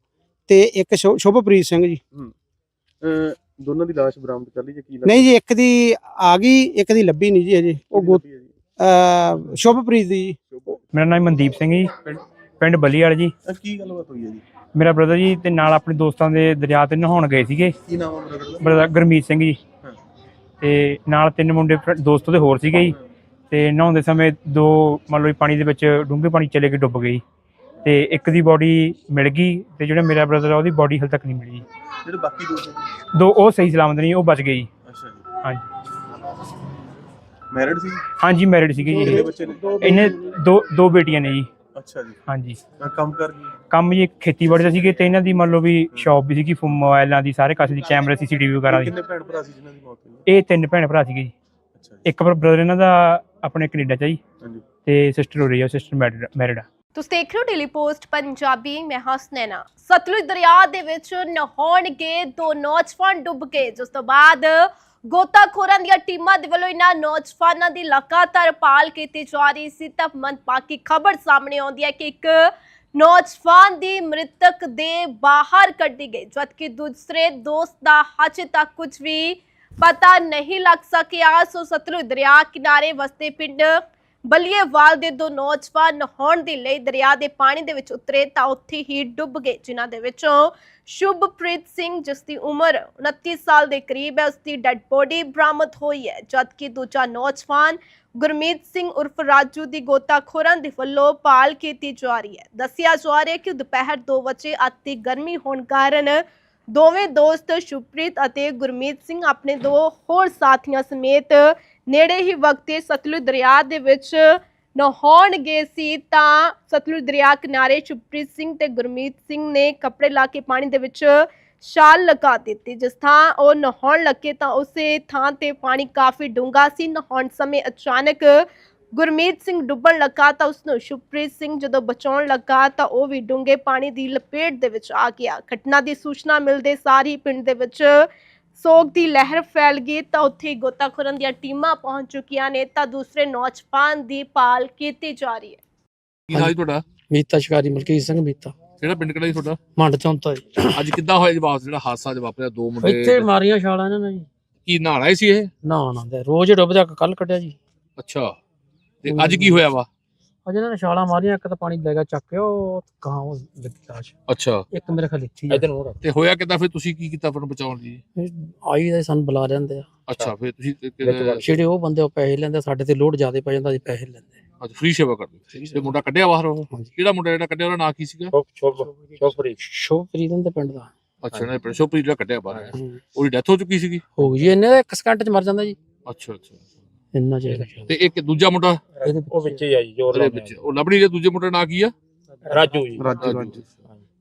ਤੇ ਇੱਕ ਸ਼ੁ- ਸ਼ੁਭਪ੍ਰੀਤ ਸਿੰਘ ਜੀ। ਅਹ ਦੋਨਾਂ ਦੀ ਲਾਸ਼ ਬਰਾਮਦ ਕਰ ਲਈ ਜੇ ਕੀ ਨਹੀਂ ਜੀ ਇੱਕ ਦੀ ਆ ਗਈ ਇੱਕ ਦੀ ਲੱਭੀ ਨਹੀਂ ਜੀ ਅਜੇ ਉਹ ਗੋ- ਅਹ ਸ਼ੁਭਪ੍ਰੀਤ ਦੀ ਜੀ। ਮੇਰਾ ਨਾਮ ਮਨਦੀਪ ਸਿੰਘ ਜੀ। ਪਿੰਡ ਬਲੀਵਾਲ ਜੀ। ਕੀ ਗੱਲਬਾਤ ਹੋਈ ਹੈ ਜੀ? ਮੇਰਾ ਬ੍ਰਦਰ ਜੀ ਤੇ ਨਾਲ ਆਪਣੇ ਦੋਸਤਾਂ ਦੇ ਦਰਿਆ ਤੇ ਨਹਾਉਣ ਗਏ ਸੀਗੇ। ਕੀ ਨਾਮ ਹੈ ਬ੍ਰਦਰ ਬ੍ਰਦਰ ਗੁਰਮੀਤ ਸਿੰਘ ਜੀ। ਹਾਂ। ਤੇ ਨਾਲ ਤਿੰਨ ਮੁੰਡੇ ਫਰ- ਦੋਸਤ ਉਹਦੇ ਹੋਰ ਸੀਗੇ ਜੀ। ਤੇ ਨਹਾਉਂਦੇ ਸਮੇਂ ਦੋ ਮੰਨ ਲਓ ਜੀ ਪਾਣੀ ਦੇ ਵਿੱਚ ਡੂੰਘੇ ਪਾਣੀ 'ਚ ਚਲੇ ਕੇ ਡੁੱਬ ਗਏ ਜੀ। ਤੇ ਇੱਕ ਦੀ ਬਾਡੀ ਮਿਲ ਗਈ ਤੇ ਜਿਹੜਾ ਮੇਰਾ ਬ੍ਰਦਰ ਆ ਉਹਦੀ ਬਾਡੀ ਹਲ ਤੱਕ ਨਹੀਂ ਮਿਲੀ। ਜਿਹੜੇ ਬਾਕੀ ਦੋ ਸੀ? ਦੋ ਉਹ ਸਹੀ ਸਲਾਮਤ ਨਹੀਂ ਉਹ ਬਚ ਗਏ ਜੀ ਅੱਛਾ ਜੀ। ਹਾਂਜੀ। ਮੈਰਿਡ ਸੀ? ਹਾਂਜੀ ਮੈਰਿਡ ਸੀਗੇ ਜੀ। ਕਿੰਨੇ ਇਹ। ਬੱਚੇ ਨੇ? ਇਹਨੇ ਦੋ ਦੋ ਬੇਟੀਆਂ ਨੇ ਜੀ। ਅੱਛਾ ਜੀ। ਹਾਂਜੀ। ਕੰਮ ਕਰ ਗਈ ਕੰਮ ਜੀ ਖੇਤੀਬਾੜੀ ਦਾ ਸੀਗੇ ਤੇ ਇਹਨਾਂ ਦੀ ਮੰਨ ਲਓ ਵੀ ਸ਼ਾਪ ਵੀ ਸੀਗੀ ਫੋ- ਮੋਬਾਈਲਾਂ ਦੀ ਸਾਰੇ ਕਾਸੇ ਦੀ ਕੈਮਰੇ ਸੀਸੀਟੀਵੀ ਵਗੈਰਾ ਦੀ। ਕਿੰਨੇ ਭੈਣ ਭਰਾ ਸੀ ਜਿਨ੍ਹਾਂ ਦੀ ਮੌਤ ਹੋਈ? ਇਹ ਤਿੰਨ ਭੈਣ ਭਰਾ ਸੀਗੇ ਜੀ। ਅੱਛਾ ਜੀ। ਇੱਕ ਬ੍ਰਦਰ ਇਹਨਾਂ ਦਾ ਆਪਣੇ ਕੈਨੇਡਾ ਚ ਆ ਜੀ। ਹਾਂਜੀ। ਤੇ ਸਿਸਟਰ ਹੋ ਰਹੀ ਹੈ ਸਿਸਟਰ ਮੈਰਿਡ ਆ। ਤੁਸੀਂ ਦੇਖ ਰਹੇ ਹੋ ਡੇਲੀ ਪੋਸਟ ਪੰਜਾਬੀ, ਮੈਂ ਹਾਂ ਸਤਲੁਜ ਦਰਿਆ ਦੇ ਵਿੱਚ ਨਹਾਉਣਗੇ ਦੋ ਨੌਜਵਾਨ ਡੁੱਬ ਗਏ। ਜਿਸ ਤੋਂ ਬਾਅਦ ਗੋਤਾਖੋਰਾਂ ਦੀਆਂ ਟੀਮਾਂ ਦੇ ਵੱਲੋਂ ਇਹਨਾਂ ਨੌਜਵਾਨਾਂ ਦੀ ਲਗਾਤਾਰ ਭਾਲ ਕੀਤੀ ਜਾ ਰਹੀ ਸੀ। ਤਾਂ ਮੰਦਭਾਗੀ ਖਬਰ ਸਾਹਮਣੇ ਆਉਂਦੀ ਹੈ ਕਿ ਇੱਕ ਨੌਜਵਾਨ ਦੀ ਮ੍ਰਿਤਕ ਦੇ ਬਾਹਰ ਕੱਢੀ ਗਈ, ਜਦਕਿ ਦੂਸਰੇ ਦੋਸਤ ਦਾ ਹਜੇ ਤੱਕ ਕੁਝ ਵੀ ਪਤਾ ਨਹੀਂ ਲੱਗ ਸਕਿਆ। ਸੋ ਸਤਲੁਜ ਦਰਿਆ ਕਿਨਾਰੇ ਵਸਦੇ ਪਿੰਡ ਬਲੀਏਵਾਲ ਦੇ ਦੋ ਨੌਜਵਾਨ ਨਹਾਉਣ ਦੇ ਲਈ ਦਰਿਆ ਦੇ ਪਾਣੀ ਦੇ ਵਿੱਚ ਉਤਰੇ ਤਾਂ ਉੱਥੇ ਹੀ ਡੁੱਬ ਗਏ, ਜਿਨ੍ਹਾਂ ਦੇ ਵਿੱਚੋਂ ਸ਼ੁਭਪ੍ਰੀਤ ਸਿੰਘ, ਜਿਸ ਦੀ ਉਮਰ 29 ਸਾਲ ਦੇ ਕਰੀਬ ਹੈ, ਉਸ ਦੀ ਡੈੱਡ ਬੋਡੀ ਬਰਾਮਦ ਹੋਈ ਹੈ, ਜਦਕਿ ਦੂਜਾ ਨੌਜਵਾਨ ਗੁਰਮੀਤ ਸਿੰਘ ਉਰਫ ਰਾਜੂ ਦੀ ਗੋਤਾਖੋਰਾਂ ਦੇ ਵੱਲੋਂ ਭਾਲ ਕੀਤੀ ਜਾ ਰਹੀ ਹੈ। ਦੱਸਿਆ ਜਾ ਰਿਹਾ ਕਿ ਦੁਪਹਿਰ 2 ਵਜੇ ਅਤੀ ਗਰਮੀ ਹੋਣ ਕਾਰਨ ਦੋਵੇਂ ਦੋਸਤ ਸ਼ੁਭਪ੍ਰੀਤ ਅਤੇ ਗੁਰਮੀਤ ਸਿੰਘ ਆਪਣੇ ਦੋ ਹੋਰ ਸਾਥੀਆਂ ਸਮੇਤ ਨੇੜੇ ਹੀ ਵਕਤੇ ਸਤਲੁਜ ਦਰਿਆ ਦੇ ਵਿੱਚ ਨਹਾਉਣ ਗਏ ਸੀ ਤਾਂ ਸਤਲੁਜ ਦਰਿਆ ਕਿਨਾਰੇ ਸ਼ੁਭਪ੍ਰੀਤ ਸਿੰਘ ਤੇ ਗੁਰਮੀਤ ਸਿੰਘ ਨੇ ਕੱਪੜੇ ਲਾ ਕੇ ਪਾਣੀ ਦੇ ਵਿੱਚ ਛਾਲ ਲਗਾ ਦਿੱਤੀ। ਜਿਸ ਥਾਂ ਉਹ ਨਹਾਉਣ ਲੱਗੇ ਤਾਂ ਉਸੇ ਥਾਂ ਤੇ ਪਾਣੀ ਕਾਫੀ ਡੂੰਘਾ ਸੀ। ਨਹਾਉਣ ਸਮੇਂ ਅਚਾਨਕ ਗੁਰਮੀਤ ਸਿੰਘ ਡੁੱਬਣ ਲੱਗਾ ਤਾਂ ਉਸ ਨੂੰ ਸ਼ੁਭਪ੍ਰੀਤ ਸਿੰਘ ਜਦੋਂ ਬਚਾਉਣ ਲੱਗਾ ਤਾਂ ਉਹ ਵੀ ਡੂੰਘੇ ਪਾਣੀ ਦੀ ਲਪੇਟ ਦੇ ਵਿੱਚ ਆ ਗਿਆ। ਘਟਨਾ ਦੀ ਸੂਚਨਾ ਮਿਲਦੇ ਸਾਰ ਹੀ ਪਿੰਡ ਦੇ ਵਿੱਚ ਸੋਗ ਦੀ ਲਹਿਰ ਫੈਲ ਗਈ ਤਾਂ ਉੱਥੇ ਗੋਤਾਖੋਰਾਂ ਦੀਆਂ ਟੀਮਾਂ ਪਹੁੰਚ ਚੁੱਕੀਆਂ ਨੇ ਤਾਂ ਦੂਸਰੇ ਨੌਜਵਾਨ ਦੀ ਭਾਲ ਕੀਤੀ ਜਾ ਰਹੀ ਹੈ। ਕੀ ਹਾਲ ਜੀ ਤੁਹਾਡਾ? ਮੀਤਾ ਸ਼ਿਕਾਰੀ ਮਲਕੀਤ ਸਿੰਘ ਮੀਤਾ। ਕਿਹੜਾ ਪਿੰਡ ਕਿਹੜਾ ਜੀ ਤੁਹਾਡਾ? ਮੰਡ ਚੌਂਤਾ ਜੀ। ਅੱਜ ਕਿੱਦਾਂ ਹੋਇਆ ਜਵਾਬ ਜਿਹੜਾ ਹਾਦਸਾ ਜ ਵਾਪਰਿਆ ਦੋ ਮੁੰਡੇ ਇੱਥੇ ਮਾਰੀਆਂ ਛਾਲਾਂ ਇਹਨਾਂ ਨੇ ਜੀ। ਕੀ ਨਹਾਣ ਆਏ ਸੀ ਇਹ? ਨਾ ਨਾ ਰੋਜ਼ ਡੁੱਬਦਾ ਕੱਲ ਕੱਢਿਆ ਜੀ। ਅੱਛਾ। ਤੇ ਅੱਜ ਕੀ ਹੋਇਆ ਵਾ? ਅੱਜ ਇਹਨਾਂ ਨੇ ਛਾਲਾਂ ਮਾਰੀਆਂ ਇੱਕ ਤਾਂ ਪਾਣੀ ਲੈ ਗਿਆ ਚੱਕ ਕੇ ਉਹ ਗਾਂ ਉਹ ਲੱਗੀ ਲਾਸ਼ ਅੱਛਾ। ਇੱਕ ਮੇਰੇ ਖਿਆਲ ਇੱਥੇ ਹੀ ਆ। ਇਧਰ ਨੂੰ ਰੱਖ ਤੇ ਹੋਇਆ ਕਿੱਦਾਂ? ਫਿਰ ਤੁਸੀਂ ਕੀ ਕੀਤਾ ਫਿਰ ਬਚਾਉਣ ਲਈ? ਇਹ ਆਈ ਦਾ ਸਾਨੂੰ ਬੁਲਾ ਲੈਂਦੇ ਆ। ਅੱਛਾ ਫਿਰ ਤੁਸੀਂ ਜਿਹੜੇ ਉਹ ਬੰਦੇ ਉਹ ਪੈਸੇ ਲੈਂਦੇ ਸਾਡੇ ਤੇ ਲੋਡ ਜ਼ਿਆਦਾ ਪੈ ਜਾਂਦਾ ਅਸੀਂ ਪੈਸੇ ਲੈਂਦੇ ਅੱਛਾ ਫ੍ਰੀ ਸੇਵਾ ਕਰਦੇ ਤੇ ਮੁੰਡਾ ਕੱਢਿਆ ਬਾਹਰ ਉਹ? ਹਾਂਜੀ। ਕਿਹੜਾ ਮੁੰਡਾ ਜਿਹੜਾ ਕੱਢਿਆ ਉਹਦਾ ਨਾਂ ਕੀ ਸੀਗਾ? ਛੋਪ ਛੋਪ ਛੋਪਰੀ ਸ਼ੋਪਰੀਤ ਦੇ ਪਿੰਡ ਦਾ। ਅੱਛਾ ਨਾ ਪ੍ਰਸ਼ੋਪਰੀ ਜਿਹੜਾ ਕੱਢਿਆ ਬਾਹਰ। ਹੂੰ। ਉਹਦੀ ਡੈਥ ਹੋ ਚੁੱਕੀ ਸੀਗੀ? ਹੋ ਗਈ ਜੀ ਇੰਨੇ ਦਾ ਇੱਕ ਸਕਿੰਟ ਚ ਮਰ ਜਾਂਦਾ ਜੀ। ਅੱਛਾ ਅੱਛਾ। ਇੰਨਾ ਚਾਹੀਦਾ ਤੇ ਇੱਕ ਦੂਜਾ ਮੁੰਡਾ? ਉਹ ਵਿੱਚ ਹੀ ਆ ਜੀ ਜੋਰ ਉਹਦੇ ਵਿੱਚ ਉਹ ਲੱਭਣੀ ਦੇ ਦੂਜੇ ਮੁੰਡੇ ਦਾ ਨਾਂ ਕੀ ਆ। ਰਾਜੂ ਜੀ। ਰਾਜੂ ਰਾਜੂ।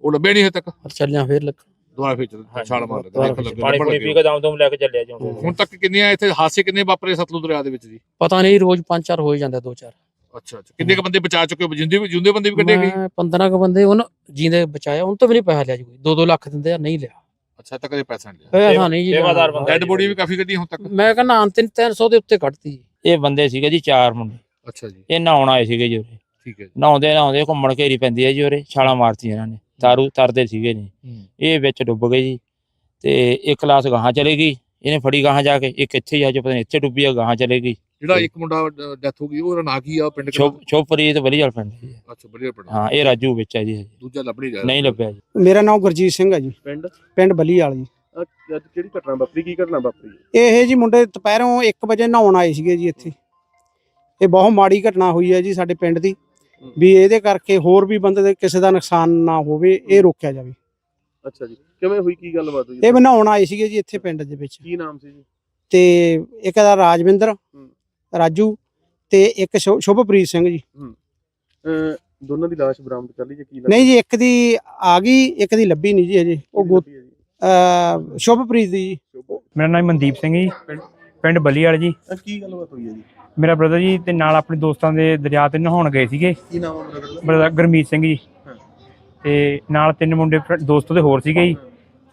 ਉਹ ਲੱਭਿਆ ਨਹੀਂ ਹਜੇ ਤੱਕ? ਚੱਲਿਆ ਫੇਰ ਲੱਗ ਦੁਬਾਰਾ ਫਿਰ ਛਾਲ ਮਾਰ ਲੱਗਾ ਪਾਣੀ ਪੂਣੀ ਪੀ ਕੇ ਦਮ ਦਮ ਲੈ ਕੇ ਚੱਲਿਆ ਜੀ ਹੁਣ। ਤੱਕ ਕਿੰਨੇ ਇੱਥੇ ਹਾਦਸੇ ਕਿੰਨੇ ਵਾਪਰੇ ਸਤਲੁਜ ਦਰਿਆ ਦੇ ਵਿੱਚ ਜੀ? ਪਤਾ ਨਹੀਂ ਰੋਜ਼ ਪੰਜ ਚਾਰ ਹੋ ਹੀ ਜਾਂਦੇ ਦੋ ਚਾਰ। ਅੱਛਾ ਅੱਛਾ। ਕਿੰਨੇ ਕ ਬੰਦੇ ਬਚਾ ਚੁੱਕੇ ਹੋ? ਜਿੰਦੇ ਜਿੰਦੇ ਬੰਦੇ ਵੀ ਕੱਢੇ ਗਏ? ਮੈਂ 15 ਕ ਬੰਦੇ ਉਹਨ ਜੀਂਦੇ ਬਚਾਇਆ ਉਹਨਾਂ ਤੋਂ ਵੀ ਨਹੀਂ ਪੈਸਾ ਲਿਆ ਜੀ ਕੋਈ। 2-2 ਲੱਖ ਦਿੰਦੇ ਆ ਨਹੀਂ ਲਿਆ। ਅੱਛਾ ਤੱਕ ਦੇ ਪੈਸਾ ਨਹੀਂ ਲਿਆ। ਪੈਸਾ ਨਹੀਂ ਜੀ ਸੇਵਾਦਾਰ ਬੰਦਾ। ਡੈਡ ਬੋਡੀ ਵੀ ਕਾਫੀ ਕੱਢੀ ਹੁਣ ਤੱਕ? ਮੈਂ ਕਹਿੰਦਾ ਅੰਤਿਮ 300 ਦੇ ਉੱਤੇ ਕੱਢਤੀ ਇਹ ਬੰਦੇ ਸੀਗੇ ਜੀ ਚਾਰ ਮੁੰਡੇ। ਅੱਛਾ ਜੀ। ਇਹ ਨਹਾਉਣ ਆਏ ਸੀਗੇ ਜੀ ਉਰੇ। ਠੀਕ ਹੈ ਜੀ। ਨਹਾਉਂਦੇ ਨਹਾਉਂਦੇ ਘੁੰਮਣ ਘੇਰੀ ਪੈਂਦੀ ਹੈ ਜੀ ਉਰੇ ਛਾਲਾਂ ਮਾਰਤੀਆਂ ਇਹਨਾਂ ਨੇ। ਤਾਰੂ ਤਰਦੇ ਸੀਗੇ ਹੂੰ। ਇਹ ਵਿੱਚ ਡੁੱਬ ਗਏ ਜੀ। ਤੇ ਇੱਕ ਕਲਾਸ ਗਾਹਾਂ ਚਲੇ ਗਈ। ਇਹਨੇ ਫੜੀ ਗਾਹਾਂ ਜਾ ਕੇ। ਇੱਕ ਇੱਥੇ ਜਾ ਕੇ ਪਤਾ ਨਹੀਂ ਇੱਥੇ ਡੁੱਬੀ ਆ ਗਾਹਾਂ ਚਲੇ ਗਈ। ਜਿਹੜਾ ਇੱਕ ਮੁੰਡਾ ਡੈਥ ਹੋ ਗਈ ਉਹਦਾ ਨਾਂ ਕੀ ਆ ਉਹ ਪਿੰਡ ਕਿਹੜਾ? ਛੋਪ ਛੋਪਰੀ ਤੇ ਬਲੀਜਲ ਪਿੰਡ ਹੈ। ਜੀ ਅੱਛਾ ਬੜੀਆ ਪਿੰਡ। ਹਾਂ ਇਹ ਰਾਜੂ ਵਿੱਚ ਹੈ ਜੀ ਹਜੇ। ਦੂਜਾ ਲੱਭ ਨਹੀਂ ਰਿਹਾ। ਨਹੀਂ ਲੱਭਿਆ ਜੀ। ਮੇਰਾ ਨਾਮ ਗੁਰਜੀਤ ਸਿੰਘ ਹੈ ਜੀ। ਪਿੰਡ? ਪਿੰਡ ਬੱਲੀਵਾਲ ਜੀ। ਅੱਜ ਕਿਹੜੀ ਘਟਨਾ ਵਾਪਰੀ? ਕੀ ਘਟਨਾ ਵਾਪਰੀ? ਇਹ ਜੀ ਮੁੰਡੇ ਦੁਪਹਿਰੋਂ 1 ਵਜੇ ਨਹਾਉਣ ਆਏ ਸੀਗੇ ਜੀ ਇੱਥੇ। ਇਹ ਬਹੁਤ ਮਾੜੀ ਘਟਨਾ ਹੋਈ ਹੈ ਜੀ ਸਾਡੇ ਪਿੰਡ ਦੀ। ਵੀ ਇਹਦੇ ਕਰਕੇ ਹੋਰ ਵੀ ਬੰਦੇ ਦੇ ਕਿਸੇ ਦਾ ਨੁਕਸਾਨ ਨਾ ਹੋਵੇ ਇਹ ਰੋਕਿਆ ਜਾਵੇ। ਅੱਛਾ ਜੀ। ਕਿਵੇਂ ਹੋਈ? ਕੀ ਗੱਲਬਾਤ ਹੋਈ? ਇਹ ਨਹਾਉਣ ਆਏ ਸੀਗੇ ਜੀ ਇੱਥੇ ਪਿੰਡ ਦੇ ਵਿੱਚ। ਕੀ ਨਾਮ ਸੀ ਜੀ? ਤੇ ਇੱਕ ਦਾ ਰਾਜਵਿੰਦਰ ਰਾਜੂ ਤੇ ਇੱਕ ਸ਼ੁ- ਸ਼ੁਭਪ੍ਰੀਤ ਸਿੰਘ ਜੀ। ਅਹ ਦੋਨਾਂ ਦੀ ਲਾਸ਼ ਬਰਾਮਦ ਕਰ ਲਈ ਜਾਂ ਕੀ ਨਹੀਂ ਜੀ ਇੱਕ ਦੀ ਆ ਗਈ ਇੱਕ ਦੀ ਲੱਭੀ ਨਹੀਂ ਜੀ ਅਜੇ ਉਹ ਗੋ- ਅਹ ਸ਼ੁਭਪ੍ਰੀਤ ਦੀ ਜੀ। ਮੇਰਾ ਨਾਮ ਮਨਦੀਪ ਸਿੰਘ ਜੀ। ਪਿੰਡ ਬੱਲੀਵਾਲ ਜੀ। ਕੀ ਗੱਲਬਾਤ ਹੋਈ ਹੈ ਜੀ? ਮੇਰਾ ਬ੍ਰਦਰ ਜੀ ਤੇ ਨਾਲ ਆਪਣੇ ਦੋਸਤਾਂ ਦੇ ਦਰਿਆ ਤੇ ਨਹਾਉਣ ਗਏ ਸੀਗੇ। ਕੀ ਨਾਮ ਹੈ ਬ੍ਰਦਰ ਬ੍ਰਦਰ ਗੁਰਮੀਤ ਸਿੰਘ ਜੀ। ਹਾਂ। ਤੇ ਨਾਲ ਤਿੰਨ ਮੁੰਡੇ ਫਰ- ਦੋਸਤ ਉਹਦੇ ਹੋਰ ਸੀਗੇ ਜੀ।